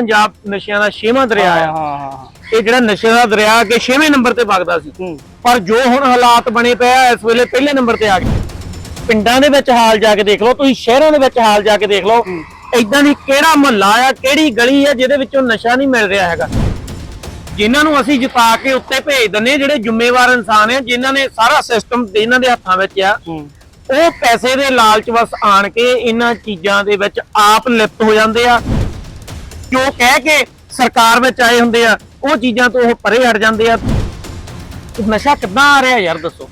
ਪੰਜਾਬ ਨਸ਼ਿਆਂ ਦਾ ਛੇਵਾਂ ਦਰਿਆ ਆ। ਹਾਂ ਹਾਂ ਇਹ ਜਿਹੜਾ ਨਸ਼ੇ ਦਾ ਦਰਿਆ ਕਿ ਛੇਵੇਂ ਨੰਬਰ ਤੇ ਵਗਦਾ ਸੀ। ਪਰ ਜੋ ਹੁਣ ਹਾਲਾਤ ਬਣੇ ਪਏ ਆ ਇਸ ਵੇਲੇ ਪਹਿਲੇ ਨੰਬਰ ਤੇ ਆ ਗਏ। ਪਿੰਡਾਂ ਦੇ ਵਿੱਚ ਹਾਲ ਜਾ ਕੇ ਦੇਖ ਲਓ ਤੁਸੀਂ ਸ਼ਹਿਰਾਂ ਦੇ ਵਿੱਚ ਹਾਲ ਜਾ ਕੇ ਦੇਖ ਲਓ ਇਦਾਂ ਦੀ ਕਿਹੜਾ ਮਹੱਲਾ ਆ ਕਿਹੜੀ ਗਲੀ ਆ ਜਿਹਦੇ ਵਿੱਚੋਂ ਨਸ਼ਾ ਨਹੀਂ ਮਿਲ ਰਿਹਾ ਹੈਗਾ। ਜਿਨ੍ਹਾਂ ਨੂੰ ਅਸੀਂ ਜਿਤਾ ਕੇ ਉੱਤੇ ਭੇਜ ਦਿੰਨੇ ਜਿਹੜੇ ਜ਼ਿੰਮੇਵਾਰ ਇਨਸਾਨ ਆ ਜਿਨ੍ਹਾਂ ਨੇ ਸਾਰਾ ਸਿਸਟਮ ਇਹਨਾਂ ਦੇ ਹੱਥਾਂ ਵਿੱਚ ਆ ਉਹ ਪੈਸੇ ਦੇ ਲਾਲਚ ਵਸ ਆਣ ਕੇ ਇਹਨਾਂ ਚੀਜ਼ਾਂ ਦੇ ਵਿੱਚ ਆਪ ਲਿਪਤ ਹੋ ਜਾਂਦੇ ਆ। ਜੋ ਕਹਿ ਕੇ ਸਰਕਾਰ ਵਿੱਚ ਆਏ ਹੁੰਦੇ ਆ ਉਹ ਚੀਜ਼ਾਂ ਤੋਂ ਉਹ ਪਰੇ ਹਟ ਜਾਂਦੇ ਆ। ਨਸ਼ਾ ਕਿੱਦਾਂ ਆ ਰਿਹਾ ਯਾਰ ਦੱਸੋ?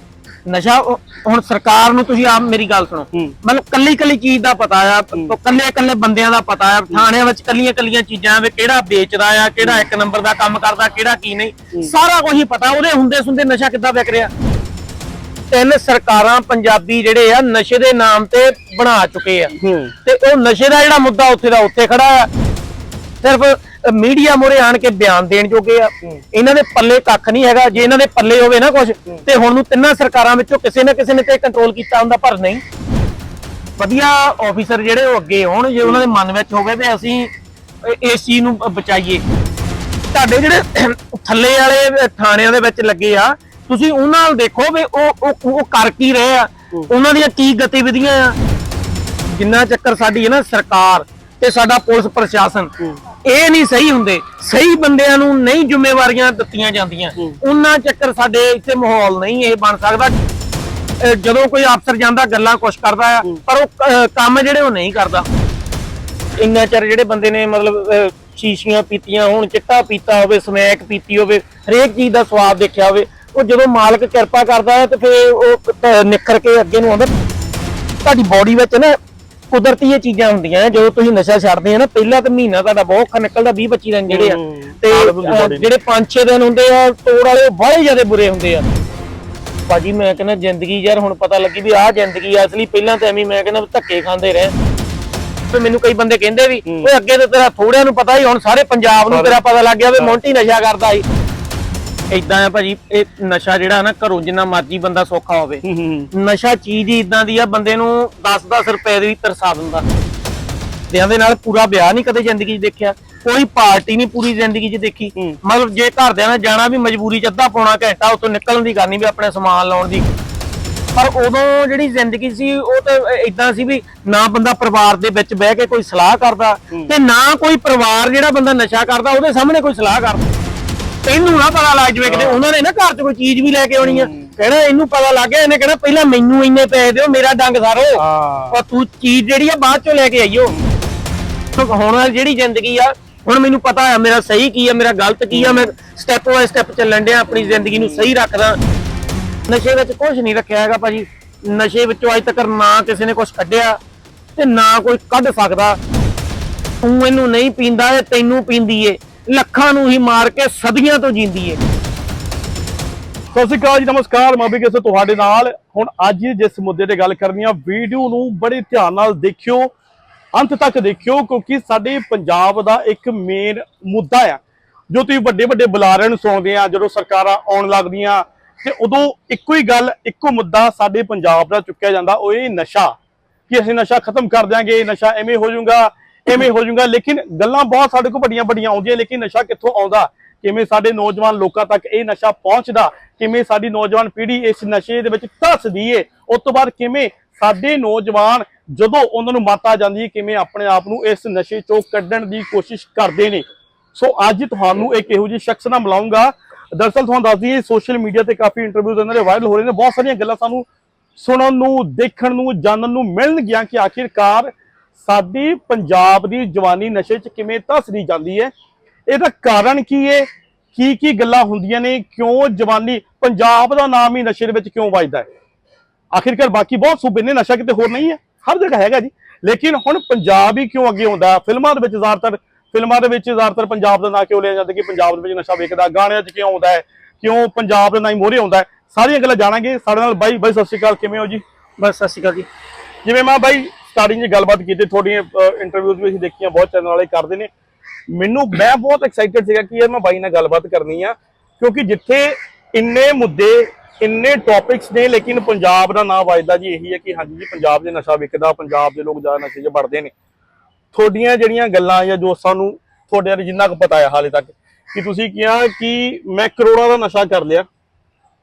ਨਸ਼ਾ ਹੁਣ ਸਰਕਾਰ ਨੂੰ ਤੁਸੀਂ ਆਪ ਮੇਰੀ ਗੱਲ ਸੁਣੋ। ਮਤਲਬ ਕੱਲੀ ਕੱਲੀ ਚੀਜ਼ ਦਾ ਪਤਾ ਆ ਕੱਲੇ ਕੱਲੇ ਬੰਦਿਆਂ ਦਾ ਪਤਾ ਆ ਥਾਣਿਆਂ ਵਿੱਚ ਕੱਲੀਆਂ ਕੱਲੀਆਂ ਚੀਜ਼ਾਂ ਵੀ ਕਿਹੜਾ ਵੇਚਦਾ ਆ ਕਿਹੜਾ ਇੱਕ ਨੰਬਰ ਦਾ ਕੰਮ ਕਰਦਾ ਕਿਹੜਾ ਕੀ ਨਹੀਂ। ਸਾਰਾ ਕੁਝ ਹੀ ਪਤਾ ਉਹਦੇ ਹੁੰਦੇ ਸੁੰਦੇ ਨਸ਼ਾ ਕਿੱਦਾਂ ਵਿਕ ਰਿਹਾ। ਤਿੰਨ ਸਰਕਾਰਾਂ ਪੰਜਾਬੀ ਜਿਹੜੇ ਆ ਨਸ਼ੇ ਦੇ ਨਾਮ ਤੇ ਬਣਾ ਚੁੱਕੇ ਆ। ਤੇ ਉਹ ਨਸ਼ੇ ਦਾ ਜਿਹੜਾ ਮੁੱਦਾ ਉੱਥੇ ਦਾ ਉੱਥੇ ਖੜਾ ਆ। ਸਿਰਫ ਮੀਡੀਆ ਮੋਰੇ ਆਣ ਕੇ ਬਿਆਨ ਦੇਣ ਜੋਗੇ ਆ। ਇਹਨਾਂ ਦੇ ਪੱਲੇ ਕੱਖ ਨਹੀਂ ਹੈਗਾ। ਜੇ ਇਹਨਾਂ ਦੇ ਪੱਲੇ ਹੋਵੇ ਨਾ ਕੁਝ ਤੇ ਹੁਣ ਨੂੰ ਤਿੰਨਾਂ ਸਰਕਾਰਾਂ ਵਿੱਚੋਂ ਕਿਸੇ ਨਾ ਕਿਸੇ ਨੇ ਤੇ ਕੰਟਰੋਲ ਕੀਤਾ ਹੁੰਦਾ ਪਰ ਨਹੀਂ। ਵਧੀਆ ਆਫੀਸਰ ਜਿਹੜੇ ਉਹ ਅੱਗੇ ਆਉਣ ਜੇ ਉਹਨਾਂ ਦੇ ਮਨ ਵਿੱਚ ਹੋਵੇ ਵੀ ਅਸੀਂ ਇਸ ਚੀਜ਼ ਨੂੰ ਬਚਾਈਏ। ਤੁਹਾਡੇ ਜਿਹੜੇ ਥੱਲੇ ਵਾਲੇ ਥਾਣਿਆਂ ਦੇ ਵਿੱਚ ਲੱਗੇ ਆ ਤੁਸੀਂ ਉਹਨਾਂ ਨਾਲ ਦੇਖੋ ਵੀ ਉਹ ਉਹ ਉਹ ਕਰ ਕੀ ਰਹੇ ਆ। ਉਹਨਾਂ ਦੀਆਂ ਕੀ ਗਤੀਵਿਧੀਆਂ ਆ। ਜਿੰਨਾ ਚੱਕਰ ਸਾਡੀ ਹੈ ਨਾ ਸਰਕਾਰ ਤੇ ਸਾਡਾ ਪੁਲਿਸ ਪ੍ਰਸ਼ਾਸਨ। ਇਹ ਨਹੀਂ ਸਹੀ ਹੁੰਦੇ। ਸਹੀ ਬੰਦਿਆਂ ਨੂੰ ਨਹੀਂ ਜ਼ਿੰਮੇਵਾਰੀਆਂ ਦਿੱਤੀਆਂ ਜਾਂਦੀਆਂ। ਉਹਨਾਂ ਚੱਕਰ ਸਾਡੇ ਇੱਥੇ ਮਾਹੌਲ ਨਹੀਂ ਇਹ ਬਣ ਸਕਦਾ। ਜਦੋਂ ਕੋਈ ਅਫਸਰ ਜਾਂਦਾ, ਗੱਲਾਂ ਕੁਛ ਕਰਦਾ ਆ, ਪਰ ਉਹ ਕੰਮ ਜਿਹੜੇ ਉਹ ਨਹੀਂ ਕਰਦਾ। ਇੰਨਾ ਚਿਰ ਜਿਹੜੇ ਬੰਦੇ ਨੇ ਮਤਲਬ ਸ਼ੀਸ਼ੀਆਂ ਪੀਤੀਆਂ ਹੋਣ, ਚਿੱਟਾ ਪੀਤਾ ਹੋਵੇ, ਸਮੈਕ ਪੀਤੀ ਹੋਵੇ, ਹਰੇਕ ਚੀਜ਼ ਦਾ ਸਵਾਦ ਦੇਖਿਆ ਹੋਵੇ, ਉਹ ਜਦੋਂ ਮਾਲਕ ਕਿਰਪਾ ਕਰਦਾ ਹੈ ਤੇ ਫਿਰ ਉਹ ਕ- ਨਿਖਰ ਕੇ ਅੱਗੇ ਨੂੰ ਆਉਂਦਾ। ਤੁਹਾਡੀ ਬਾਡੀ ਵਿੱਚ ਨਾ ਕੁਦਰਤੀ ਇਹ ਚੀਜ਼ਾਂ ਹੁੰਦੀਆਂ ਨੇ ਜਦੋਂ ਤੁਸੀਂ ਨਸ਼ਾ ਛੱਡਦੇ ਆ ਨਾ ਪਹਿਲਾ ਤਾਂ ਮਹੀਨਾ ਤੁਹਾਡਾ ਬਹੁਤ ਔਖਾ ਨਿਕਲਦਾ 20 25 ਦਿਨ ਜਿਹੜੇ ਆ। ਤੇ ਅਹ। ਜਿਹੜੇ 5-6 ਦਿਨ ਹੁੰਦੇ ਆ ਤੋੜ ਵਾਲੇ ਉਹ ਬੜੇ ਜ਼ਿਆਦਾ ਬੁਰੇ ਹੁੰਦੇ ਆ। ਭਾਜੀ ਮੈਂ ਕਹਿੰਦਾ ਜ਼ਿੰਦਗੀ ਯਾਰ ਹੁਣ ਪਤਾ ਲੱਗੀ ਵੀ ਆਹ ਜ਼ਿੰਦਗੀ ਆ ਅਸਲੀ ਪਹਿਲਾਂ ਤਾਂ ਐਵੇਂ ਮੈਂ ਕਹਿੰਦਾ ਧੱਕੇ ਖਾਂਦੇ ਰਹੇ। ਤੇ ਮੈਨੂੰ ਕਈ ਬੰਦੇ ਕਹਿੰਦੇ ਵੀ ਓਏ ਅੱਗੇ ਤਾਂ ਤੇਰਾ ਥੋੜਿਆਂ ਨੂੰ ਪਤਾ ਹੀ ਹੁਣ ਸਾਰੇ ਪੰਜਾਬ ਨੂੰ ਤੇਰਾ ਪਤਾ ਲੱਗ ਗਿਆ ਵੀ ਮੌਂਟੀ ਨਸ਼ਾ ਕਰਦਾ ਸੀ। ਇਦਾਂ ਆ ਭਾਜੀ ਇਹ ਨਸ਼ਾ ਜਿਹੜਾ ਨਾ ਘਰੋਂ ਜਿੰਨਾ ਮਰਜ਼ੀ ਬੰਦਾ ਸੌਖਾ ਹੋਵੇ। ਨਸ਼ਾ ਚੀਜ਼ ਹੀ ਇਦਾਂ ਦੀ ਆ ਬੰਦੇ ਨੂੰ 10-10 ਰੁਪਏ ਦੀ ਤਰਸਾ ਦਿੰਦਾ। ਦਿਆਂ ਦੇ ਨਾਲ ਪੂਰਾ ਵਿਆਹ ਨਹੀਂ ਕਦੇ ਜ਼ਿੰਦਗੀ 'ਚ ਦੇਖਿਆ ਕੋਈ ਪਾਰਟੀ ਨਹੀਂ ਪੂਰੀ ਜ਼ਿੰਦਗੀ 'ਚ ਦੇਖੀ। ਮਤਲਬ ਜੇ ਘਰਦਿਆਂ ਨੇ ਜਾਣਾ ਵੀ ਮਜਬੂਰੀ 'ਚ ਅੱਧਾ ਪੌਣਾ ਘੰਟਾ ਉੱਥੋਂ ਨਿਕਲਣ ਦੀ ਕਰਨੀ ਵੀ ਆਪਣੇ ਸਮਾਨ ਲਾਉਣ ਦੀ। ਪਰ ਉਦੋਂ ਜਿਹੜੀ ਜ਼ਿੰਦਗੀ ਸੀ ਉਹ ਤੇ ਇਦਾਂ ਸੀ ਵੀ ਨਾ ਬੰਦਾ ਪਰਿਵਾਰ ਦੇ ਵਿੱਚ ਬਹਿ ਕੇ ਕੋਈ ਸਲਾਹ ਕਰਦਾ ਤੇ ਨਾ ਕੋਈ ਪਰਿਵਾਰ ਜਿਹੜਾ ਬੰਦਾ ਨਸ਼ਾ ਕਰਦਾ ਉਹਦੇ ਸਾਹਮਣੇ ਕੋਈ ਸਲਾਹ ਕਰਦਾ। ਇਹਨੂੰ ਨਾ ਪਤਾ ਲੱਗ ਜਵੇ ਕਿਤੇ। ਉਹਨਾਂ ਨੇ ਨਾ ਘਰ 'ਚ ਕੋਈ ਚੀਜ਼ ਵੀ ਲੈ ਕੇ ਆਉਣੀ ਆ। ਕਹਿਣਾ ਇਹਨੂੰ ਪਤਾ ਲੱਗ ਗਿਆ ਇਹਨੇ ਕਹਿਣਾ ਪਹਿਲਾਂ ਮੈਨੂੰ ਇੰਨੇ ਪੈਸੇ ਦਿਓ ਮੇਰਾ ਡੰਗ ਸਾਰੋ। ਹਾਂ। ਔਰ ਤੂੰ ਚੀਜ਼ ਜਿਹੜੀ ਆ ਬਾਅਦ ਚੋਂ ਲੈ ਕੇ ਆਈਓ ਹੁਣ ਵਾਲੀ ਜਿਹੜੀ ਜ਼ਿੰਦਗੀ ਆ ਹੁਣ ਮੈਨੂੰ ਪਤਾ ਆ ਮੇਰਾ ਸਹੀ ਕੀ ਆ ਮੇਰਾ ਗਲਤ ਕੀ ਆ। ਮੈਂ ਸਟੈਪ ਬਾਏ ਸਟੈਪ ਚੱਲਣ ਡਿਆ ਆਪਣੀ ਜ਼ਿੰਦਗੀ ਨੂੰ ਸਹੀ ਰੱਖਦਾ। ਨਸ਼ੇ ਵਿੱਚ ਕੁਝ ਨਹੀਂ ਰੱਖਿਆ ਹੈਗਾ ਭਾਜੀ। ਨਸ਼ੇ ਵਿੱਚੋਂ ਅੱਜ ਤੱਕ ਨਾ ਕਿਸੇ ਨੇ ਕੁਝ ਕੱਢਿਆ ਤੇ ਨਾ ਕੋਈ ਕੱਢ ਸਕਦਾ। ਤੂੰ ਇਹਨੂੰ ਨਹੀਂ ਪੀਂਦਾ ਇਹ ਤੈਨੂੰ ਪੀਂਦੀ ਏ। ਲੱਖਾਂ ਨੂੰ ਹੀ ਮਾਰ ਕੇ ਸਦੀਆਂ ਤੋਂ ਜਿੰਦੀ ਏ। ਸਤਿ ਸ਼੍ਰੀ ਅਕਾਲ ਜੀ, ਨਮਸਕਾਰ, ਮੈਂ ਵੀ ਕਿਸੇ ਤੁਹਾਡੇ ਨਾਲ। ਹੁਣ ਅੱਜ ਜਿਸ ਮੁੱਦੇ ਤੇ ਗੱਲ ਕਰਨੀ ਆ, ਵੀਡੀਓ ਨੂੰ ਬੜੇ ਧਿਆਨ ਨਾਲ ਦੇਖਿਓ, ਅੰਤ ਤੱਕ ਦੇਖਿਓ, ਕਿਉਂਕਿ ਸਾਡੇ ਪੰਜਾਬ ਦਾ ਇੱਕ ਮੇਨ ਮੁੱਦਾ ਆ। ਜੋ ਤੁਸੀਂ ਵੱਡੇ ਵੱਡੇ ਬੁਲਾਰਿਆਂ ਨੂੰ ਸੁਣਦੇ ਆ, ਜਦੋਂ ਸਰਕਾਰਾਂ ਆਉਣ ਲੱਗਦੀਆਂ, ਤੇ ਉਦੋਂ ਇੱਕੋ ਹੀ ਗੱਲ, ਇੱਕੋ ਮੁੱਦਾ ਸਾਡੇ ਪੰਜਾਬ ਦਾ ਚੁੱਕਿਆ ਜਾਂਦਾ, ਉਹ ਇਹ ਨਸ਼ਾ। ਕਿ ਅਸੀਂ ਨਸ਼ਾ ਖਤਮ ਕਰ ਦਿਆਂਗੇ, ਨਸ਼ਾ ਐਵੇਂ ਹੋ ਜਾਊਗਾ ਐਵੇਂ ਹੋ ਜਾਊਗਾ। ਲੇਕਿਨ ਗੱਲਾਂ ਬਹੁਤ ਸਾਡੇ ਕੋਲ ਵੱਡੀਆਂ ਵੱਡੀਆਂ ਆਉਂਦੀਆਂ, ਲੇਕਿਨ ਨਸ਼ਾ ਕਿੱਥੋਂ ਆਉਂਦਾ? ਕਿਵੇਂ ਸਾਡੇ ਨੌਜਵਾਨ ਲੋਕਾਂ ਤੱਕ ਇਹ ਨਸ਼ਾ ਪਹੁੰਚਦਾ? ਕਿਵੇਂ ਸਾਡੀ ਨੌਜਵਾਨ ਪੀੜ੍ਹੀ ਇਸ ਨਸ਼ੇ ਦੇ ਵਿੱਚ ਧੱਸਦੀ ਏ? ਉਸ ਤੋਂ ਬਾਅਦ ਕਿਵੇਂ ਸਾਡੇ ਨੌਜਵਾਨ ਜਦੋਂ ਉਹਨਾਂ ਨੂੰ ਮੱਤ ਜਾਂਦੀ ਹੈ ਕਿਵੇਂ ਆਪਣੇ ਆਪ ਨੂੰ ਇਸ ਨਸ਼ੇ ਚੋਂ ਕੱਢਣ ਦੀ ਕੋਸ਼ਿਸ਼ ਕਰਦੇ ਨੇ? ਸੋ ਅੱਜ ਤੁਹਾਨੂੰ ਇੱਕ ਇਹੋ ਜਿਹੀ ਸ਼ਖਸ ਨਾਲ ਮਿਲਾਉਂਗਾ। ਦਰਅਸਲ ਤੁਹਾਨੂੰ ਦੱਸ ਦਈਏ, ਸੋਸ਼ਲ ਮੀਡੀਆ ਤੇ ਕਾਫੀ ਇੰਟਰਵਿਊਜ਼ ਇਹਨਾਂ ਦੇ ਵਾਇਰਲ ਹੋ ਰਹੇ ਨੇ। ਬਹੁਤ ਸਾਰੀਆਂ ਗੱਲਾਂ ਸਾਨੂੰ ਸੁਣਨ ਨੂੰ, ਦੇਖਣ ਨੂੰ, ਜਾਣਨ ਨੂੰ ਮਿਲਣਗੀਆਂ ਕਿ ਆਖਿਰਕਾਰ ਸਾਡੀ ਪੰਜਾਬ ਦੀ ਜਵਾਨੀ ਨਸ਼ੇ 'ਚ ਕਿਵੇਂ ਧੱਸਦੀ ਜਾਂਦੀ ਹੈ? ਇਹਦਾ ਕਾਰਨ ਕੀ ਹੈ? ਕੀ ਕੀ ਗੱਲਾਂ ਹੁੰਦੀਆਂ ਨੇ? ਕਿਉਂ ਜਵਾਨੀ ਪੰਜਾਬ ਦਾ ਨਾਮ ਹੀ ਨਸ਼ੇ ਦੇ ਵਿੱਚ ਕਿਉਂ ਵੱਜਦਾ ਹੈ? ਆਖਿਰਕਾਰ ਬਾਕੀ ਬਹੁਤ ਸੂਬੇ ਨੇ ਨਸ਼ਾ ਕਿਤੇ ਹੋਰ ਨਹੀਂ ਹੈ। ਹਰ ਜਗ੍ਹਾ ਹੈਗਾ ਜੀ। ਲੇਕਿਨ ਹੁਣ ਪੰਜਾਬ ਹੀ ਕਿਉਂ ਅੱਗੇ ਆਉਂਦਾ? ਫਿਲਮਾਂ ਦੇ ਵਿੱਚ ਜ਼ਿਆਦਾਤਰ ਫਿਲਮਾਂ ਦੇ ਵਿੱਚ ਜ਼ਿਆਦਾਤਰ ਪੰਜਾਬ ਦਾ ਨਾਂ ਕਿਉਂ ਲਿਆ ਜਾਂਦਾ ਕਿ ਪੰਜਾਬ ਦੇ ਵਿੱਚ ਨਸ਼ਾ ਵੇਚਦਾ ਗਾਣਿਆਂ 'ਚ ਕਿਉਂ ਆਉਂਦਾ ਹੈ? ਕਿਉਂ ਪੰਜਾਬ ਦਾ ਨਾਂ ਹੀ ਮੋਹਰੇ ਆਉਂਦਾ ਹੈ? ਸਾਰੀਆਂ ਗੱਲਾਂ ਜਾਣਾਂਗੇ। ਸਾਡੇ ਨਾਲ ਬਾਈ ਬਾਈ ਸਤਿ ਸ਼੍ਰੀ ਅਕਾਲ। ਕਿਵੇਂ ਹੋ ਜੀ? ਬਸ ਸਤਿ ਸ਼੍ਰੀ ਅਕਾਲ ਜੀ। ਜਿਵੇਂ ਮੈਂ ਬਾਈ ਸਟਾਰਟਿੰਗ 'ਚ ਗੱਲਬਾਤ ਕੀਤੀ, ਤੁਹਾਡੀਆਂ ਇੰਟਰਵਿਊਜ਼ ਵੀ ਅਸੀਂ ਦੇਖੀਆਂ, ਬਹੁਤ ਚੈਨਲ ਵਾਲੇ ਕਰਦੇ ਨੇ। ਮੈਨੂੰ, ਮੈਂ ਬਹੁਤ ਐਕਸਾਈਟਡ ਸੀਗਾ ਕਿ ਯਾਰ ਮੈਂ ਬਾਈ ਨਾਲ ਗੱਲਬਾਤ ਕਰਨੀ ਆ, ਕਿਉਂਕਿ ਜਿੱਥੇ ਇੰਨੇ ਮੁੱਦੇ, ਇੰਨੇ ਟੌਪਿਕਸ ਨੇ, ਲੇਕਿਨ ਪੰਜਾਬ ਦਾ ਨਾਂ ਵੱਜਦਾ ਜੀ ਇਹੀ ਹੈ ਕਿ ਹਾਂਜੀ ਜੀ, ਪੰਜਾਬ ਦੇ ਨਸ਼ਾ ਵਿਕਦਾ, ਪੰਜਾਬ ਦੇ ਲੋਕ ਜ਼ਿਆਦਾ ਨਸ਼ੇ 'ਚ ਵੜਦੇ ਨੇ। ਤੁਹਾਡੀਆਂ ਜਿਹੜੀਆਂ ਗੱਲਾਂ ਜਾਂ ਜੋ ਸਾਨੂੰ ਤੁਹਾਡੇ ਬਾਰੇ ਜਿੰਨਾ ਕੁ ਪਤਾ ਹੈ ਹਾਲੇ ਤੱਕ, ਕਿ ਤੁਸੀਂ ਕਿਹਾ ਕਿ ਮੈਂ ਕਰੋੜਾਂ ਦਾ ਨਸ਼ਾ ਕਰ ਲਿਆ।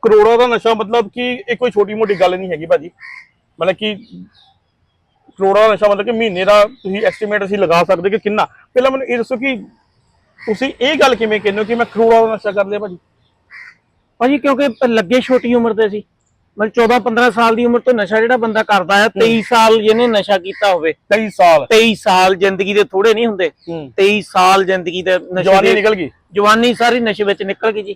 ਕਰੋੜਾਂ ਦਾ ਨਸ਼ਾ ਮਤਲਬ ਕਿ ਇਹ ਕੋਈ ਛੋਟੀ ਮੋਟੀ ਗੱਲ ਨਹੀਂ ਹੈਗੀ ਭਾਜੀ। ਮਤਲਬ ਕਿ ਕਰੋੜਾਂ ਦਾ ਨਸ਼ਾ ਮਤਲਬ ਕਿ ਮਹੀਨੇ ਦਾ ਤੁਸੀਂ ਐਸਟੀਮੇਟ ਅਸੀਂ ਲਗਾ ਸਕਦੇ ਕਿ ਕਿੰਨਾ? ਪਹਿਲਾਂ ਮੈਨੂੰ ਇਹ ਦੱਸੋ ਕਿ ਤੁਸੀਂ ਇਹ ਗੱਲ ਕਿਵੇਂ ਕਹਿੰਦੇ ਹੋ ਕਿ ਮੈਂ ਕਰੋੜਾਂ ਦਾ ਨਸ਼ਾ ਕਰ ਲਿਆ ਭਾਜੀ? ਭਾਜੀ ਕਿਉਂਕਿ ਲੱਗੇ ਛੋਟੀ ਉਮਰ ਦੇ ਸੀ। ਮਤਲਬ 14 15 ਸਾਲ ਦੀ ਉਮਰ ਤੋਂ ਨਸ਼ਾ ਜਿਹੜਾ ਬੰਦਾ ਕਰਦਾ ਹੈ। 23 ਸਾਲ ਜਿਹਨੇ ਨਸ਼ਾ ਕੀਤਾ ਹੋਵੇ। 23 ਸਾਲ। 23 ਸਾਲ ਜ਼ਿੰਦਗੀ ਦੇ ਥੋੜੇ ਨਹੀਂ ਹੁੰਦੇ। ਹੂੰ। 23 ਸਾਲ ਜ਼ਿੰਦਗੀ ਦੇ ਨਸ਼ੇ ਜਵਾਨੀ ਨਿਕਲ ਗਈ। ਜਵਾਨੀ ਸਾਰੀ ਨਸ਼ੇ ਵਿੱਚ ਨਿਕਲ ਗਈ ਜੀ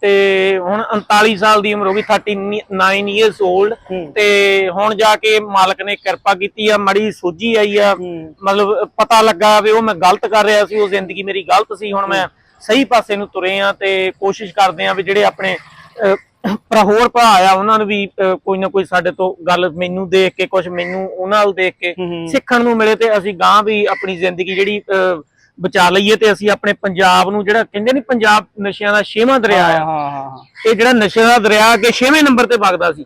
ਤੇ ਹੁਣ 39 ਸਾਲ ਦੀ ਉਮਰ ਹੋ ਗਈ 39 ਇਅਰਸ 올ਡ। ਤੇ ਹੁਣ ਜਾ ਕੇ ਮਾਲਕ ਨੇ ਕਿਰਪਾ ਕੀਤੀ ਆ ਮੜੀ ਸੋਝੀ ਆਈ ਆ। ਮਤਲਬ ਪਤਾ ਲੱਗਾ ਵੀ ਉਹ ਮੈਂ ਗਲਤ ਕਰ ਰਿਹਾ ਸੀ ਉਹ ਜ਼ਿੰਦਗੀ ਮੇਰੀ ਗਲਤ ਸੀ ਹੁਣ ਮੈਂ ਸਹੀ ਪਾਸੇ ਨੂੰ ਤੁਰੇ ਆ ਤੇ ਕੋਸ਼ਿਸ਼ ਕਰਦੇ ਆ ਵੀ ਜਿਹੜੇ ਆਪਣੇ ਭਰਾ ਹੋਰ ਭਰਾ ਆ ਉਹਨਾਂ ਨੂੰ ਵੀ ਕੋਈ ਨਾ ਕੋਈ ਸਾਡੇ ਤੋਂ ਗੱਲ ਮੈਨੂੰ ਦੇਖ ਕੇ ਕੁਝ ਮੈਨੂੰ ਉਹਨਾਂ ਨਾਲ ਦੇਖ ਕੇ। ਸਿੱਖਣ ਨੂੰ ਮਿਲੇ ਤੇ ਅਸੀਂ ਗਾਂ ਵੀ ਆਪਣੀ ਜ਼ਿੰਦਗੀ ਜਿਹੜੀ ਬਚਾ ਲਈਏ ਤੇ ਅਸੀਂ ਆਪਣੇ ਪੰਜਾਬ ਨੂੰ ਜਿਹੜਾ ਕਹਿੰਦੇ ਨਹੀਂ ਪੰਜਾਬ ਨਸ਼ਿਆਂ ਦਾ ਛੇਵਾਂ ਦਰਿਆ ਆ। ਹਾਂ ਹਾਂ ਇਹ ਜਿਹੜਾ ਨਸ਼ੇ ਦਾ ਦਰਿਆ ਅੱਗੇ 6ਵੇਂ ਨੰਬਰ ਤੇ ਵਗਦਾ ਸੀ।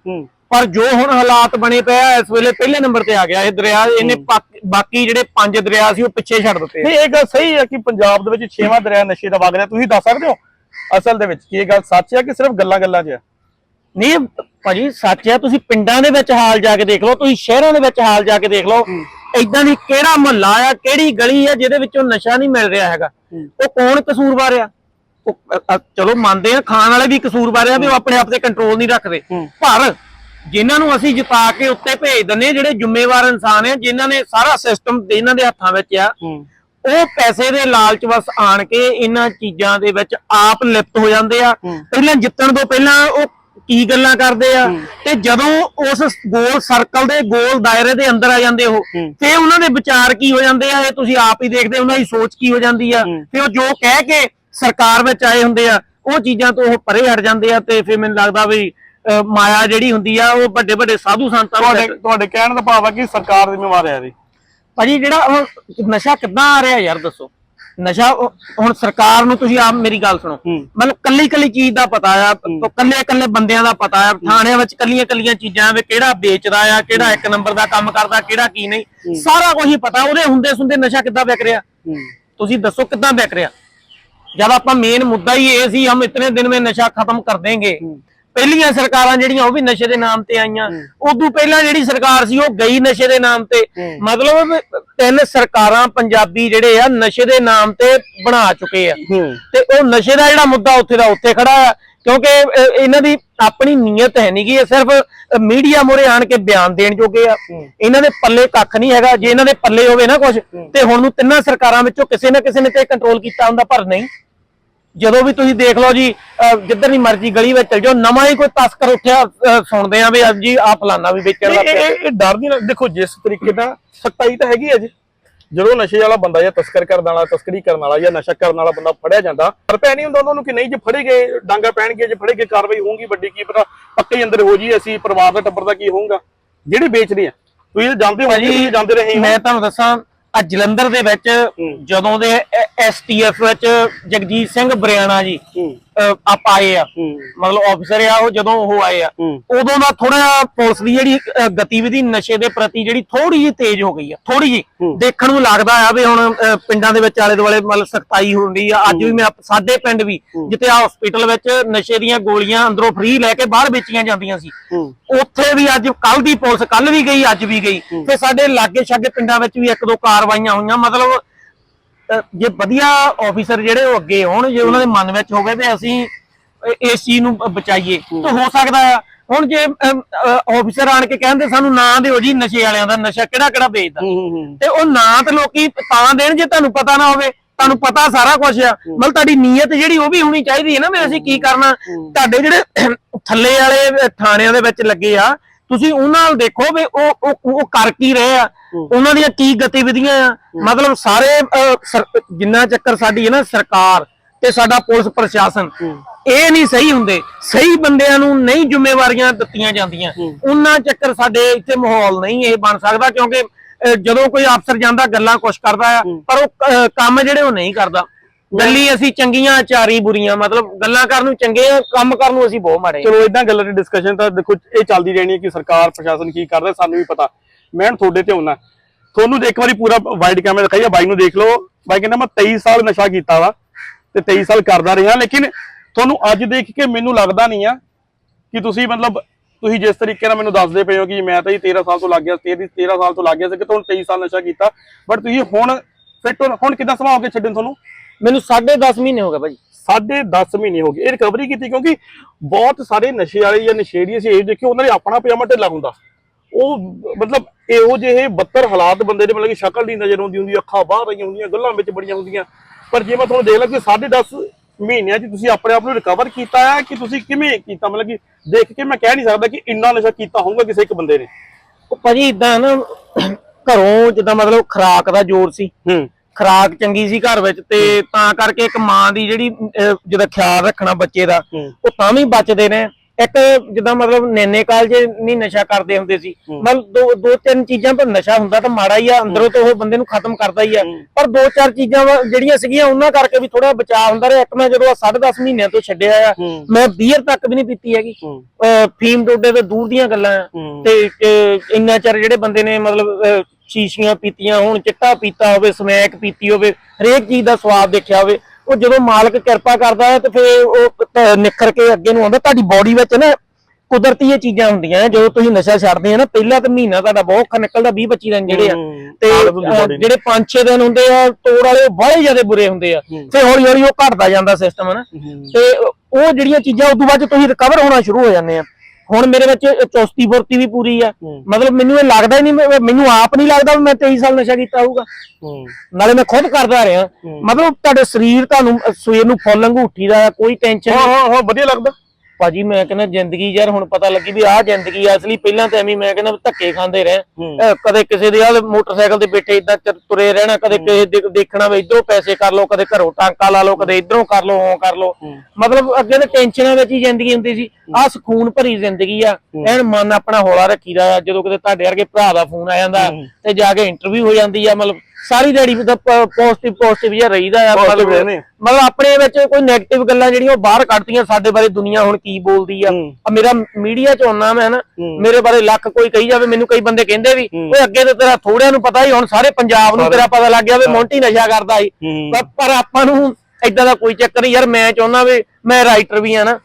ਪਰ ਜੋ ਹੁਣ ਹਾਲਾਤ ਬਣੇ ਪਏ ਆ ਇਸ ਵੇਲੇ ਪਹਿਲੇ ਨੰਬਰ ਤੇ ਆ ਗਿਆ ਇਹ ਦਰਿਆ ਇਹਨੇ ਬਾਕ- ਜਿਹੜੇ ਪੰਜ ਦਰਿਆ ਸੀ ਉਹ ਪਿੱਛੇ ਛੱਡ ਦਿੱਤੇ। ਨਹੀਂ ਇਹ ਗੱਲ ਸਹੀ ਹੈ ਕਿ ਪੰਜਾਬ ਦੇ ਵਿੱਚ ਛੇਵਾਂ ਦਰਿਆ ਨਸ਼ੇ ਦਾ ਵਗ ਰਿਹਾ ਤੁਸੀਂ ਦੱਸ ਸਕਦੇ ਹੋ ਅਸਲ ਦੇ ਵਿੱਚ ਕੀ ਇਹ ਗੱਲ ਸੱਚ ਹੈ ਕਿ ਸਿਰਫ ਗੱਲਾਂ ਗੱਲਾਂ 'ਚ ਹੈ ਨਹੀਂ ਭਾਜੀ ਸੱਚ ਹੈ ਤੁਸੀਂ ਪਿੰਡਾਂ ਦੇ ਵਿੱਚ ਹਾਲ ਜਾ ਕੇ ਦੇਖ ਲਓ ਤੁਸੀਂ ਸ਼ਹਿਰਾਂ ਦੇ ਵਿੱਚ ਹਾਲ ਜਾ ਕੇ ਦੇਖ ਲਓ। ਇਦਾਂ ਦੀ ਕਿਹੜਾ ਮਹੱਲਾ ਆ ਕਿਹੜੀ ਗਲੀ ਆ ਜਿਹਦੇ ਵਿੱਚੋਂ ਨਸ਼ਾ ਨਹੀਂ ਮਿਲ ਰਿਹਾ ਹੈਗਾ? ਉਹ ਕੌਣ ਕਸੂਰਵਾਰ ਆ? ਚਲੋ ਮੰਨਦੇ ਆ ਖਾਣ ਵਾਲੇ ਵੀ ਕਸੂਰਵਾਰ ਆ ਵੀ ਉਹ ਆਪਣੇ ਆਪ ਤੇ ਕੰਟਰੋਲ ਨਹੀਂ ਰੱਖਦੇ। ਪਰ ਜਿਨ੍ਹਾਂ ਨੂੰ ਅਸੀਂ ਜਿਤਾ ਕੇ ਉੱਤੇ ਭੇਜ ਦਿੰਨੇ ਜਿਹੜੇ ਜ਼ਿੰਮੇਵਾਰ ਇਨਸਾਨ ਆ ਜਿਨ੍ਹਾਂ ਨੇ ਸਾਰਾ ਸਿਸਟਮ ਇਹਨਾਂ ਦੇ ਹੱਥਾਂ ਵਿੱਚ ਆ ਉਹ ਪੈਸੇ ਦੇ ਲਾਲਚ ਵਸ ਆਣ ਕੇ ਇਹਨਾਂ ਚੀਜ਼ਾਂ ਦੇ ਵਿੱਚ ਆਪ ਲਿਪਤ ਹੋ ਜਾਂਦੇ ਆ। ਪਹਿਲਾਂ ਜਿੱਤਣ ਤੋਂ ਪਹਿਲਾਂ ਉਹ ਕੀ ਗੱਲਾਂ ਕਰਦੇ ਆ? ਤੇ ਜਦੋਂ ਉਸ ਗੋਲ ਸਰਕਲ ਦੇ ਗੋਲ ਦਾਇਰੇ ਦੇ ਅੰਦਰ ਆ ਜਾਂਦੇ ਉਹ ਤੇ ਉਹਨਾਂ ਦੇ ਵਿਚਾਰ ਕੀ ਹੋ ਜਾਂਦੇ ਆ? ਇਹ ਤੁਸੀਂ ਆਪ ਹੀ ਦੇਖਦੇ ਹੋ, ਉਹਨਾਂ ਦੀ ਸੋਚ ਕੀ ਹੋ ਜਾਂਦੀ ਆ? ਤੇ ਉਹ ਜੋ ਕਹਿ ਕੇ ਸਰਕਾਰ ਵਿੱਚ ਆਏ ਹੁੰਦੇ ਆ ਉਹ ਚੀਜ਼ਾਂ ਤੋਂ ਉਹ ਪਰੇ ਹਟ ਜਾਂਦੇ ਆ ਤੇ ਫਿਰ ਮੈਨੂੰ ਲੱਗਦਾ ਵੀ ਮਾਇਆ ਜਿਹੜੀ ਹੁੰਦੀ ਆ ਉਹ ਵੱਡੇ ਵੱਡੇ ਸਾਧੂ ਸੰਤਾਂ ਤੁਹਾਡੇ ਤੁਹਾਡੇ ਕਹਿਣ ਦਾ ਭਾਵ ਹੈ ਕਿ ਸਰਕਾਰ ਜ਼ਿੰਮੇਵਾਰ ਹੈ ਇਹਦੀ। ਭਾਜੀ ਜਿਹੜਾ ਨਸ਼ਾ ਕਿੱਦਾਂ ਆ ਰਿਹਾ ਯਾਰ ਦੱਸੋ। ਨਸ਼ਾ ਉਹ- ਹੁਣ ਸਰਕਾਰ ਨੂੰ ਤੁਸੀਂ ਆਪ ਮੇਰੀ ਗੱਲ ਸੁਣੋ। ਹੂੰ। ਮਤਲਬ ਕੱਲੀ ਕੱਲੀ ਚੀਜ਼ ਦਾ ਪਤਾ ਆ ਕੱਲੇ ਕੱਲੇ ਬੰਦਿਆਂ ਦਾ ਪਤਾ ਆ ਥਾਣਿਆਂ ਵਿੱਚ ਕੱਲੀਆਂ ਕੱਲੀਆਂ ਚੀਜ਼ਾਂ ਵੀ ਕਿਹੜਾ ਵੇਚਦਾ ਆ ਕਿਹੜਾ ਇੱਕ ਨੰਬਰ ਦਾ ਕੰਮ ਕਰਦਾ ਕਿਹੜਾ ਕੀ ਨਹੀਂ। ਸਾਰਾ ਕੁਝ ਹੀ ਪਤਾ ਉਹਦੇ ਹੁੰਦੇ ਸੁੰਦੇ ਨਸ਼ਾ ਕਿੱਦਾਂ ਵਿਕ ਰਿਹਾ? ਹੂੰ। ਤੁਸੀਂ ਦੱਸੋ ਕਿੱਦਾਂ ਵਿਕ ਰਿਹਾ? ਜਦ ਆਪਾਂ ਮੇਨ ਮੁੱਦਾ ਹੀ ਇਹ ਸੀ ਹਮ ਇਤਨੇ ਦਿਨ ਵਿੱਚ ਨਸ਼ਾ ਖਤਮ ਕਰ ਦੇਂਗੇ। ਪਹਿਲੀਆਂ ਸਰਕਾਰਾਂ ਜਿਹੜੀਆਂ ਉਹ ਵੀ ਨਸ਼ੇ ਦੇ ਨਾਮ ਤੇ ਆਈਆਂ। ਉਦੋਂ ਪਹਿਲਾਂ ਜਿਹੜੀ ਸਰਕਾਰ ਸੀ ਉਹ ਗਈ ਨਸ਼ੇ ਦੇ ਨਾਮ ਤੇ। ਮਤਲਬ ਤਿੰਨ ਸਰਕਾਰਾਂ ਪੰਜਾਬੀ ਜਿਹੜੇ ਆ ਨਸ਼ੇ ਦੇ ਨਾਮ ਤੇ ਬਣਾ ਚੁੱਕੇ ਆ। ਤੇ ਉਹ ਨਸ਼ੇ ਦਾ ਜਿਹੜਾ ਮੁੱਦਾ ਉੱਥੇ ਦਾ ਉੱਥੇ ਖੜਾ ਆ। ਕਿਉਂਕਿ ਇਹਨਾਂ ਦੀ ਆਪਣੀ ਨੀਅਤ ਹੈ ਨਹੀਂ ਕਿ ਇਹ ਸਿਰਫ ਮੀਡੀਆ ਮੋਰੇ ਆਣ ਕੇ ਬਿਆਨ ਦੇਣ ਜੋਗੇ ਆ। ਇਹਨਾਂ ਦੇ ਪੱਲੇ ਕੱਖ ਨਹੀਂ ਹੈਗਾ। ਜੇ ਇਹਨਾਂ ਦੇ ਪੱਲੇ ਹੋਵੇ ਨਾ ਕੁਝ ਤੇ ਹੁਣ ਨੂੰ ਤਿੰਨਾਂ ਸਰਕਾਰਾਂ ਵਿੱਚੋਂ ਕਿਸੇ ਨਾ ਕਿਸੇ ਨੇ ਤੇ ਕੰਟਰੋਲ ਕੀਤਾ ਹੁੰਦਾ ਪਰ ਨਹੀਂ। ਜਦੋਂ ਵੀ ਤੁਸੀਂ ਦੇਖ ਲਓ ਜੀ ਜਿੱਧਰ ਦੀ ਮਰਜ਼ੀ ਗਲੀ ਵਿੱਚ ਚਲ ਜਾਓ ਨਵਾਂ ਹੀ ਕੋਈ ਤਸਕਰ ਉੱਠਿਆ ਸੁਣਦੇ ਆ ਵੀ ਅੱਜ ਜੀ ਆ ਫਲਾਨਾ ਵੀ ਵੇਚਣ ਲੱਗ ਪਿਆ। ਇਹ- ਡਰ ਨਹੀਂ ਦੇਖੋ ਜਿਸ ਤਰੀਕੇ ਦਾ ਸਖਤਾਈ ਤਾਂ ਹੈਗੀ ਹੈ ਜੀ। ਜਦੋਂ ਨਸ਼ੇ ਵਾਲਾ ਬੰਦਾ ਜਾਂ ਤਸਕਰ ਕਰਨ ਵਾਲਾ ਤਸਕਰੀ ਕਰਨ ਵਾਲਾ ਜਾਂ ਨਸ਼ਾ ਕਰਨ ਵਾਲਾ ਬੰਦਾ ਫੜਿਆ ਜਾਂਦਾ ਪਰ ਪੈ ਨਹੀਂ ਹੁੰਦਾ ਉਹਨਾਂ ਨੂੰ ਕਿ ਨਹੀਂ ਜੇ ਫੜੇ ਗਏ ਡਾਂਗਾ ਪੈਣਗੇ ਜੇ ਫੜੇ ਗਏ ਕਾਰਵਾਈ ਹੋਊਗੀ ਵੱਡੀ ਕੀ ਪਤਾ ਪੱਕੇ ਅੰਦਰ ਹੋ ਜੀ ਅਸੀਂ ਪਰਿਵਾਰ ਦਾ ਟੱਬਰ ਦਾ ਕੀ ਹੋਊਗਾ। ਜਿਹੜੇ ਵੇਚਦੇ ਆ ਤੁਸੀਂ ਤਾਂ ਜਾਣਦੇ ਹੋ ਜੀ ਜਾਂਦੇ ਰਹੇ ਮੈਂ ਤੁਹਾਨੂੰ ਦੱਸਾਂ ਆ ਜਲੰਧਰ ਦੇ ਵਿੱਚ ਜਦੋਂ ਦੇ ਐਸਟੀਐਫ ਵਿੱਚ ਜਗਜੀਤ ਸਿੰਘ ਬਰਿਆਣਾ ਜੀ ਆਪ ਆਏ ਆ। ਮਤਲਬ ਆਫੀਸਰ ਆ ਉਹ ਜਦੋਂ ਉਹ ਆਏ ਆ। ਉਦੋਂ ਦਾ ਥੋੜਾ ਪੁਲਿਸ ਦੀ ਜਿਹੜੀ ਗਤੀਵਿਧੀ ਨਸ਼ੇ ਦੇ ਪ੍ਰਤੀ ਜਿਹੜੀ ਥੋੜੀ ਜਿਹੀ ਤੇਜ਼ ਹੋ ਗਈ ਆ ਥੋੜੀ ਜਿਹੀ। ਦੇਖਣ ਨੂੰ ਲੱਗਦਾ ਆ ਵੀ ਹੁਣ ਪਿੰਡਾਂ ਦੇ ਵਿੱਚ ਆਲੇ ਦੁਆਲੇ ਮਤਲਬ ਸਖਤਾਈ ਹੁੰਦੀ ਆ। ਅੱਜ ਵੀ ਮੈਂ ਸਾਡੇ ਪਿੰਡ ਵੀ ਜਿੱਥੇ ਆ ਹਸਪੀਟਲ ਵਿੱਚ ਨਸ਼ੇ ਦੀਆਂ ਗੋਲੀਆਂ ਅੰਦਰੋਂ ਫ੍ਰੀ ਲੈ ਕੇ ਬਾਹਰ ਵੇਚੀਆਂ ਜਾਂਦੀਆਂ ਸੀ। ਉੱਥੇ ਵੀ ਅੱਜ ਕੱਲ ਦੀ ਪੁਲਿਸ ਕੱਲ ਵੀ ਗਈ ਅੱਜ ਵੀ ਗਈ। ਤੇ ਸਾਡੇ ਲਾਗੇ ਛਾਗੇ ਪਿੰਡਾਂ ਵਿੱਚ ਵੀ ਇੱਕ ਦੋ ਕਾਰਵਾਈਆਂ ਹੋਈਆਂ। ਮਤਲਬ ਜੇ ਵਧੀਆ ਆਫੀਸਰ ਜਿਹੜੇ ਉਹ ਅੱਗੇ ਆਉਣ ਜੇ ਉਹਨਾਂ ਦੇ ਮਨ ਵਿੱਚ ਹੋਵੇ ਵੀ ਅਸੀਂ ਇਸ ਚੀਜ਼ ਨੂੰ ਬਚਾਈਏ। ਤਾਂ ਹੋ ਸਕਦਾ ਹੁਣ ਜੇ ਆਫੀਸਰ ਆਣ ਕੇ ਕਹਿੰਦੇ ਸਾਨੂੰ ਨਾਂ ਦਿਓ ਜੀ ਨਸ਼ੇ ਵਾਲਿਆਂ ਦਾ ਨਸ਼ਾ ਕਿਹੜਾ ਕਿਹੜਾ ਵੇਚਦਾ। ਤੇ ਉਹ ਨਾਂ ਤੇ ਲੋਕੀ ਤਾਂ ਦੇਣ ਜੇ ਤੁਹਾਨੂੰ ਪਤਾ ਨਾ ਹੋਵੇ ਤੁਹਾਨੂੰ ਪਤਾ ਸਾਰਾ ਕੁਝ ਆ। ਮਤਲਬ ਤੁਹਾਡੀ ਨੀਅਤ ਜਿਹੜੀ ਉਹ ਵੀ ਹੋਣੀ ਚਾਹੀਦੀ ਹੈ ਨਾ ਵੀ ਅਸੀਂ ਕੀ ਕਰਨਾ। ਤੁਹਾਡੇ ਜਿਹੜੇ ਥੱਲੇ ਵਾਲੇ ਥਾਣਿਆਂ ਦੇ ਵਿੱਚ ਲੱਗੇ ਆ ਤੁਸੀਂ ਉਹਨਾਂ ਨਾਲ ਦੇਖੋ ਵੀ ਉਹ ਉਹ ਉਹ ਕਰ ਕੀ ਰਹੇ ਆ। ਉਹਨਾਂ ਦੀਆਂ ਕੀ ਗਤੀਵਿਧੀਆਂ ਆ। ਮਤਲਬ ਸਾਰੇ ਜਿੰਨਾ ਚੱਕਰ ਸਾਡੀ ਹੈ ਨਾ ਸਰਕਾਰ ਤੇ ਸਾਡਾ ਪੁਲਿਸ ਪ੍ਰਸ਼ਾਸਨ ਇਹ ਨਹੀਂ ਸਹੀ ਹੁੰਦੇ। ਸਹੀ ਬੰਦਿਆਂ ਨੂੰ ਨਹੀਂ ਜ਼ਿੰਮੇਵਾਰੀਆਂ ਦਿੱਤੀਆਂ ਜਾਂਦੀਆਂ। ਉਹਨਾਂ ਚੱਕਰ ਸਾਡੇ ਇੱਥੇ ਮਾਹੌਲ ਨਹੀਂ ਇਹ ਬਣ ਸਕਦਾ ਕਿਉਂਕਿ ਜਦੋਂ ਕੋਈ ਅਫਸਰ ਜਾਂਦਾ ਗੱਲਾਂ ਕੁਛ ਕਰਦਾ ਆ ਪਰ ਉਹ ਕੰਮ ਜਿਹੜੇ ਉਹ ਨਹੀਂ ਕਰਦਾ। ਗੱਲੀ ਅਸੀਂ ਚੰਗੀਆਂ, ਚਾਰੀ ਬੁਰੀਆਂ, ਮਤਲਬ ਗੱਲਾਂ ਕਰਨ ਨੂੰ ਚੰਗੇ ਆ, ਕੰਮ ਕਰਨ ਨੂੰ ਅਸੀਂ ਬਹੁਤ ਮਾੜੇ ਆ। ਚਲੋ ਇਦਾਂ ਗੱਲਾਂ ਦੀ ਡਿਸਕਸ਼ਨ ਤਾਂ ਦੇਖੋ, ਇਹ ਚੱਲਦੀ ਰਹਿਣੀ ਹੈ ਕਿ ਸਰਕਾਰ, ਪ੍ਰਸ਼ਾਸਨ ਕੀ ਕਰਦਾ ਸਾਨੂੰ ਵੀ ਪਤਾ। ਮੈਂ ਹੁਣ ਤੁਹਾਡੇ ਤੇ ਹੁੰਨਾ ਤੁਹਾਨੂੰ ਇੱਕ ਵਾਰੀ ਪੂਰਾ ਵਾਈਡ ਕੈਮਰਾ ਦਿਖਾਈਆ ਬਾਈ ਨੂੰ ਦੇਖ ਲਓ। ਬਾਈ ਕਹਿੰਦਾ, ਮੈਂ 23 ਸਾਲ ਨਸ਼ਾ ਕੀਤਾ ਵਾ ਤੇ 23 ਸਾਲ ਕਰਦਾ ਰਿਹਾ, ਲੇਕਿਨ ਤੁਹਾਨੂੰ ਅੱਜ ਦੇਖ ਕੇ ਮੈਨੂੰ ਲੱਗਦਾ ਨਹੀਂ ਆ ਕਿ ਤੁਸੀਂ ਮਤਲਬ ਤੁਸੀਂ ਜਿਸ ਤਰੀਕੇ ਨਾਲ ਮੈਨੂੰ ਦੱਸਦੇ ਪਏ ਹੋ ਕਿ ਮੈਂ ਤਾਂ ਜੀ 13 ਸਾਲ ਤੋਂ ਲੱਗ ਗਿਆ 13 13 ਸਾਲ ਤੋਂ ਲੱਗ ਗਿਆ ਸੀ ਕਿ ਤੁਹਾਨੂੰ 23 ਸਾਲ ਨਸ਼ਾ ਕੀਤਾ। ਬਟ ਤੁਸੀਂ ਹੁਣ ਫਿੱਟ ਹੁਣ ਕਿੰਨਾ ਸਮਾਂ ਹੋ ਕੇ ਛੱਡਣ ਤੁਹਾਨੂੰ? ਮੈਨੂੰ 10.5 ਮਹੀਨੇ ਹੋ ਗਏ ਭਾਜੀ। ਸਾਢੇ 10 ਮਹੀਨੇ ਹੋ ਗਏ। ਇਹ ਰਿਕਵਰੀ ਕੀਤੀ ਕਿਉਂਕਿ ਬਹੁਤ ਸਾਰੇ ਨਸ਼ੇ ਵਾਲੇ ਜਾਂ ਨਸ਼ੇੜੀ ਅਸੀਂ ਇਹ ਦੇਖਿਓ ਉਹਨਾਂ ਦੇ ਆਪਣਾ ਪਜਾਮਾ ਢਿੱਲਾ ਹੁੰਦਾ। ਉਹ ਮਤਲਬ ਇਹੋ ਜਿਹੇ ਬੱਤਰ ਹਾਲਾਤ ਬੰਦੇ ਦੇ ਮਤਲਬ ਕਿ ਸ਼ਕਲ ਨਹੀਂ ਨਜ਼ਰ ਆਉਂਦੀ ਹੁੰਦੀ ਅੱਖਾਂ ਬਾਹਰ ਰਹੀਆਂ ਹੁੰਦੀਆਂ ਗੱਲਾਂ ਵਿੱਚ ਬੜੀਆਂ ਹੁੰਦੀਆਂ। ਪਰ ਜੇ ਮੈਂ ਤੁਹਾਨੂੰ ਦੇਖ ਲਾਂ ਕਿ ਸਾਢੇ 10 ਮਹੀਨਿਆਂ 'ਚ ਤੁਸੀਂ ਆਪਣੇ ਆਪ ਨੂੰ ਰਿਕਵਰ ਕੀਤਾ ਹੈ ਕਿ ਤੁਸੀਂ ਕਿਵੇਂ ਕੀਤਾ? ਮਤਲਬ ਕਿ ਦੇਖ ਕੇ ਮੈਂ ਕਹਿ ਨਹੀਂ ਸਕਦਾ ਕਿ ਇੰਨਾ ਨਸ਼ਾ ਕੀਤਾ ਹੋਊਗਾ ਕਿਸੇ ਇੱਕ ਬੰਦੇ ਨੇ। ਉਹ ਭਾਜੀ ਇਦਾਂ ਨਾ ਘਰੋਂ ਜਿੱਦਾਂ ਮਤਲਬ ਖਰਾਕ ਦਾ ਜ਼ੋਰ ਸੀ। ਹੂੰ। ਖਰਾਕ ਚੰਗੀ ਸੀ ਘਰ ਵਿੱਚ ਤੇ ਤਾਂ ਕਰਕੇ ਇੱਕ ਮਾਂ ਦੀ ਜਿਹੜੀ ਜਿਹਦਾ ਖਿਆਲ ਰੱਖਣਾ ਬੱਚੇ ਦਾ। ਉਹ ਤਾਂ ਵੀ ਬਚਦੇ ਨੇ। ਇੱਕ ਜਿੱਦਾਂ ਮਤਲਬ ਨੇਨੇ ਕਾਲ ਜੇ ਨਹੀਂ ਨਸ਼ਾ ਕਰਦੇ ਹੁੰਦੇ ਸੀ ਮਤਲਬ ਦੋ ਦੋ ਤਿੰਨ ਚੀਜ਼ਾਂ ਪਰ ਨਸ਼ਾ ਹੁੰਦਾ ਤਾਂ ਮਾੜਾ ਹੀ ਆ ਅੰਦਰੋਂ ਤਾਂ ਉਹ ਬੰਦੇ ਨੂੰ ਖਤਮ ਕਰਦਾ ਹੀ ਆ। ਪਰ ਦੋ ਚਾਰ ਚੀਜ਼ਾਂ ਜਿਹੜੀਆਂ ਸੀਗੀਆਂ ਉਹਨਾਂ ਕਰਕੇ ਵੀ ਥੋੜਾ ਬਚਾਅ ਹੁੰਦਾ ਰਿਹਾ। ਇੱਕ ਮੈਂ ਜਦੋਂ ਆਹ ਸਾਢੇ 10 ਮਹੀਨਿਆਂ ਤੋਂ ਛੱਡਿਆ ਆ। ਮੈਂ ਬੀਅਰ ਤੱਕ ਵੀ ਨਹੀਂ ਪੀਤੀ ਹੈਗੀ। ਫੀਮ ਡੋਡੇ ਤੋਂ ਦੂਰ ਦੀਆਂ ਗੱਲਾਂ। ਤੇ ਇੰਨਾ ਚਿਰ ਜਿਹੜੇ ਬੰਦੇ ਨੇ ਮਤਲਬ ਸ਼ੀਸ਼ੀਆਂ ਪੀਤੀਆਂ ਹੋਣ ਚਿੱਟਾ ਪੀਤਾ ਹੋਵੇ ਸਮੈਕ ਪੀਤੀ ਹੋਵੇ ਹਰੇਕ ਚੀਜ਼ ਦਾ ਸਵਾਦ ਦੇਖਿਆ ਹੋਵੇ ਉਹ ਜਦੋਂ ਮਾਲਕ ਕਿਰਪਾ ਕਰਦਾ ਹੈ ਤੇ ਫਿਰ ਉਹ ਨਿਖਰ ਕੇ ਅੱਗੇ ਨੂੰ ਆਉਂਦਾ। ਤੁਹਾਡੀ ਬਾਡੀ ਵਿੱਚ ਨਾ ਕੁਦਰਤੀ ਇਹ ਚੀਜ਼ਾਂ ਹੁੰਦੀਆਂ ਜਦੋਂ ਤੁਸੀਂ ਨਸ਼ਾ ਛੱਡਦੇ ਆ ਨਾ ਪਹਿਲਾ ਤਾਂ ਮਹੀਨਾ ਤੁਹਾਡਾ ਬਹੁਤ ਔਖਾ ਨਿਕਲਦਾ 20 25 ਦਿਨ ਜਿਹੜੇ ਆ। ਤੇ। ਜਿਹੜੇ 5-6 ਦਿਨ ਹੁੰਦੇ ਆ ਤੋੜ ਵਾਲੇ ਬੜੇ ਜ਼ਿਆਦਾ ਬੁਰੇ ਹੁੰਦੇ ਆ। ਫਿਰ ਹੌਲੀ ਹੌਲੀ ਉਹ ਘਟਦਾ ਜਾਂਦਾ ਸਿਸਟਮ ਹੈ। ਨਾ ਤੇ ਉਹ ਜਿਹੜੀਆਂ ਚੀਜ਼ਾਂ ਉਦੋਂ ਬਾਅਦ ਤੁਸੀਂ ਰਿਕਵਰ ਹੋਣਾ ਸ਼ੁਰੂ ਹੋ ਜਾਂਦੇ ਆ। ਹੁਣ ਮੇਰੇ ਵਿੱਚ ਚੁਸਤੀ ਫੁਰਤੀ ਵੀ ਪੂਰੀ ਆ। ਮਤਲਬ ਮੈਨੂੰ ਇਹ ਲੱਗਦਾ ਹੀ ਨਹੀਂ ਮੈਨੂੰ ਆਪ ਨਹੀਂ ਲੱਗਦਾ ਵੀ ਮੈਂ 23 ਸਾਲ ਨਸ਼ਾ ਕੀਤਾ ਹੋਊਗਾ। ਨਾਲੇ ਮੈਂ ਖੁਦ ਕਰਦਾ ਰਿਹਾ। ਮਤਲਬ ਤੁਹਾਡੇ ਸਰੀਰ ਤੁਹਾਨੂੰ ਸਵੇਰ ਨੂੰ ਫੁੱਲ ਵਾਂਗੂ ਉੱਠੀਦਾ ਆ, ਕੋਈ ਟੈਨਸ਼ਨ ਹਾਂ ਹਾਂ ਹਾਂ ਵਧੀਆ ਲੱਗਦਾ। ਭਾਜੀ ਮੈਂ ਕਹਿੰਦਾ ਜ਼ਿੰਦਗੀ ਯਾਰ ਹੁਣ ਪਤਾ ਲੱਗੀ ਵੀ ਆਹ ਜ਼ਿੰਦਗੀ ਆ ਅਸਲੀ ਪਹਿਲਾਂ ਤਾਂ ਐਵੇਂ ਮੈਂ ਕਹਿੰਦਾ ਧੱਕੇ ਖਾਂਦੇ ਰਹੇ ਕਦੇ ਕਿਸੇ ਦੇ ਹਾਲ ਮੋਟਰਸਾਈਕਲ ਤੇ ਬੈਠੇ ਇਦਾਂ ਤੁਰੇ ਰਹਿਣਾ ਕਦੇ ਕਿਸੇ ਦੇ ਦੇਖਣਾ ਵੀ ਇਧਰੋਂ ਪੈਸੇ ਕਰ ਲਓ ਕਦੇ ਘਰੋਂ ਟਾਂਕਾ ਲਾ ਲਓ ਕਦੇ ਇਧਰੋਂ ਕਰ ਲਓ ਉਹ ਕਰ ਲਓ। ਮਤਲਬ ਅੱਗੇ ਤਾਂ ਟੈਨਸ਼ਨਾਂ ਵਿੱਚ ਹੀ ਜ਼ਿੰਦਗੀ ਹੁੰਦੀ ਸੀ। ਆਹ ਸਕੂਨ ਭਰੀ ਜ਼ਿੰਦਗੀ ਆ। ਐਨ ਮਨ ਆਪਣਾ ਹੌਲਾ ਰੱਖੀਦਾ ਆ ਜਦੋਂ ਕਿਤੇ ਤੁਹਾਡੇ ਵਰਗੇ ਭਰਾ ਦਾ ਫੋਨ ਆ ਜਾਂਦਾ ਤੇ ਜਾ ਕੇ ਇੰਟਰਵਿਊ ਹੋ ਜਾਂਦੀ ਆ ਮਤਲਬ ਸਾਰੀ ਦਿਹਾੜੀ ਪੋਜ਼ਿਟਿਵ ਪੋਜ਼ਿਟਿਵ ਜਿਹਾ ਰਹੀਦਾ ਆ Positive ਮਤਲਬ ਰਹਿੰਦੇ ਆ। ਮਤਲਬ ਆਪਣੇ ਵਿੱਚ ਕੋਈ 네ਗੇਟਿਵ ਗੱਲਾਂ ਜਿਹੜੀਆਂ ਉਹ ਬਾਹਰ ਕੱਢਤੀਆਂ ਸਾਡੇ ਬਾਰੇ ਦੁਨੀਆ ਹੁਣ ਕੀ ਬੋਲਦੀ ਆ ਹੂੰ। ਆ ਮੇਰਾ ਮੀਡੀਆ ਚ ਆਉਣਾ ਮੈਂ ਨਾ ਹੂੰ। ਮੇਰੇ ਬਾਰੇ ਲੱਖ ਕੋਈ ਕਹੀ ਜਾਵੇ ਮੈਨੂੰ ਕਈ ਬੰਦੇ ਕਹਿੰਦੇ ਵੀ ਓਏ ਅੱਗੇ ਤੇ ਤੇਰਾ ਥੋੜਿਆਂ ਨੂੰ ਪਤਾ ਹੀ ਹੁਣ ਸਾਰੇ ਪੰਜਾਬ ਨੂੰ ਤੇਰਾ ਪਤਾ ਲੱਗ ਗਿਆ ਵੀ ਮੌਂਟੀ ਨਸ਼ਾ ਕਰਦਾ ਸੀ ਹੂੰ। ਪਰ- ਪਰ ਆਪਾਂ ਨੂੰ ਏਦਾਂ ਦਾ ਕੋਈ ਚੱਕਰ ਨਹੀਂ ਯਾਰ ਮੈਂ ਚਾਹੁੰਦਾ ਵੀ ਮੈਂ ਰਾਈਟਰ ਵੀ ਆ ਨਾ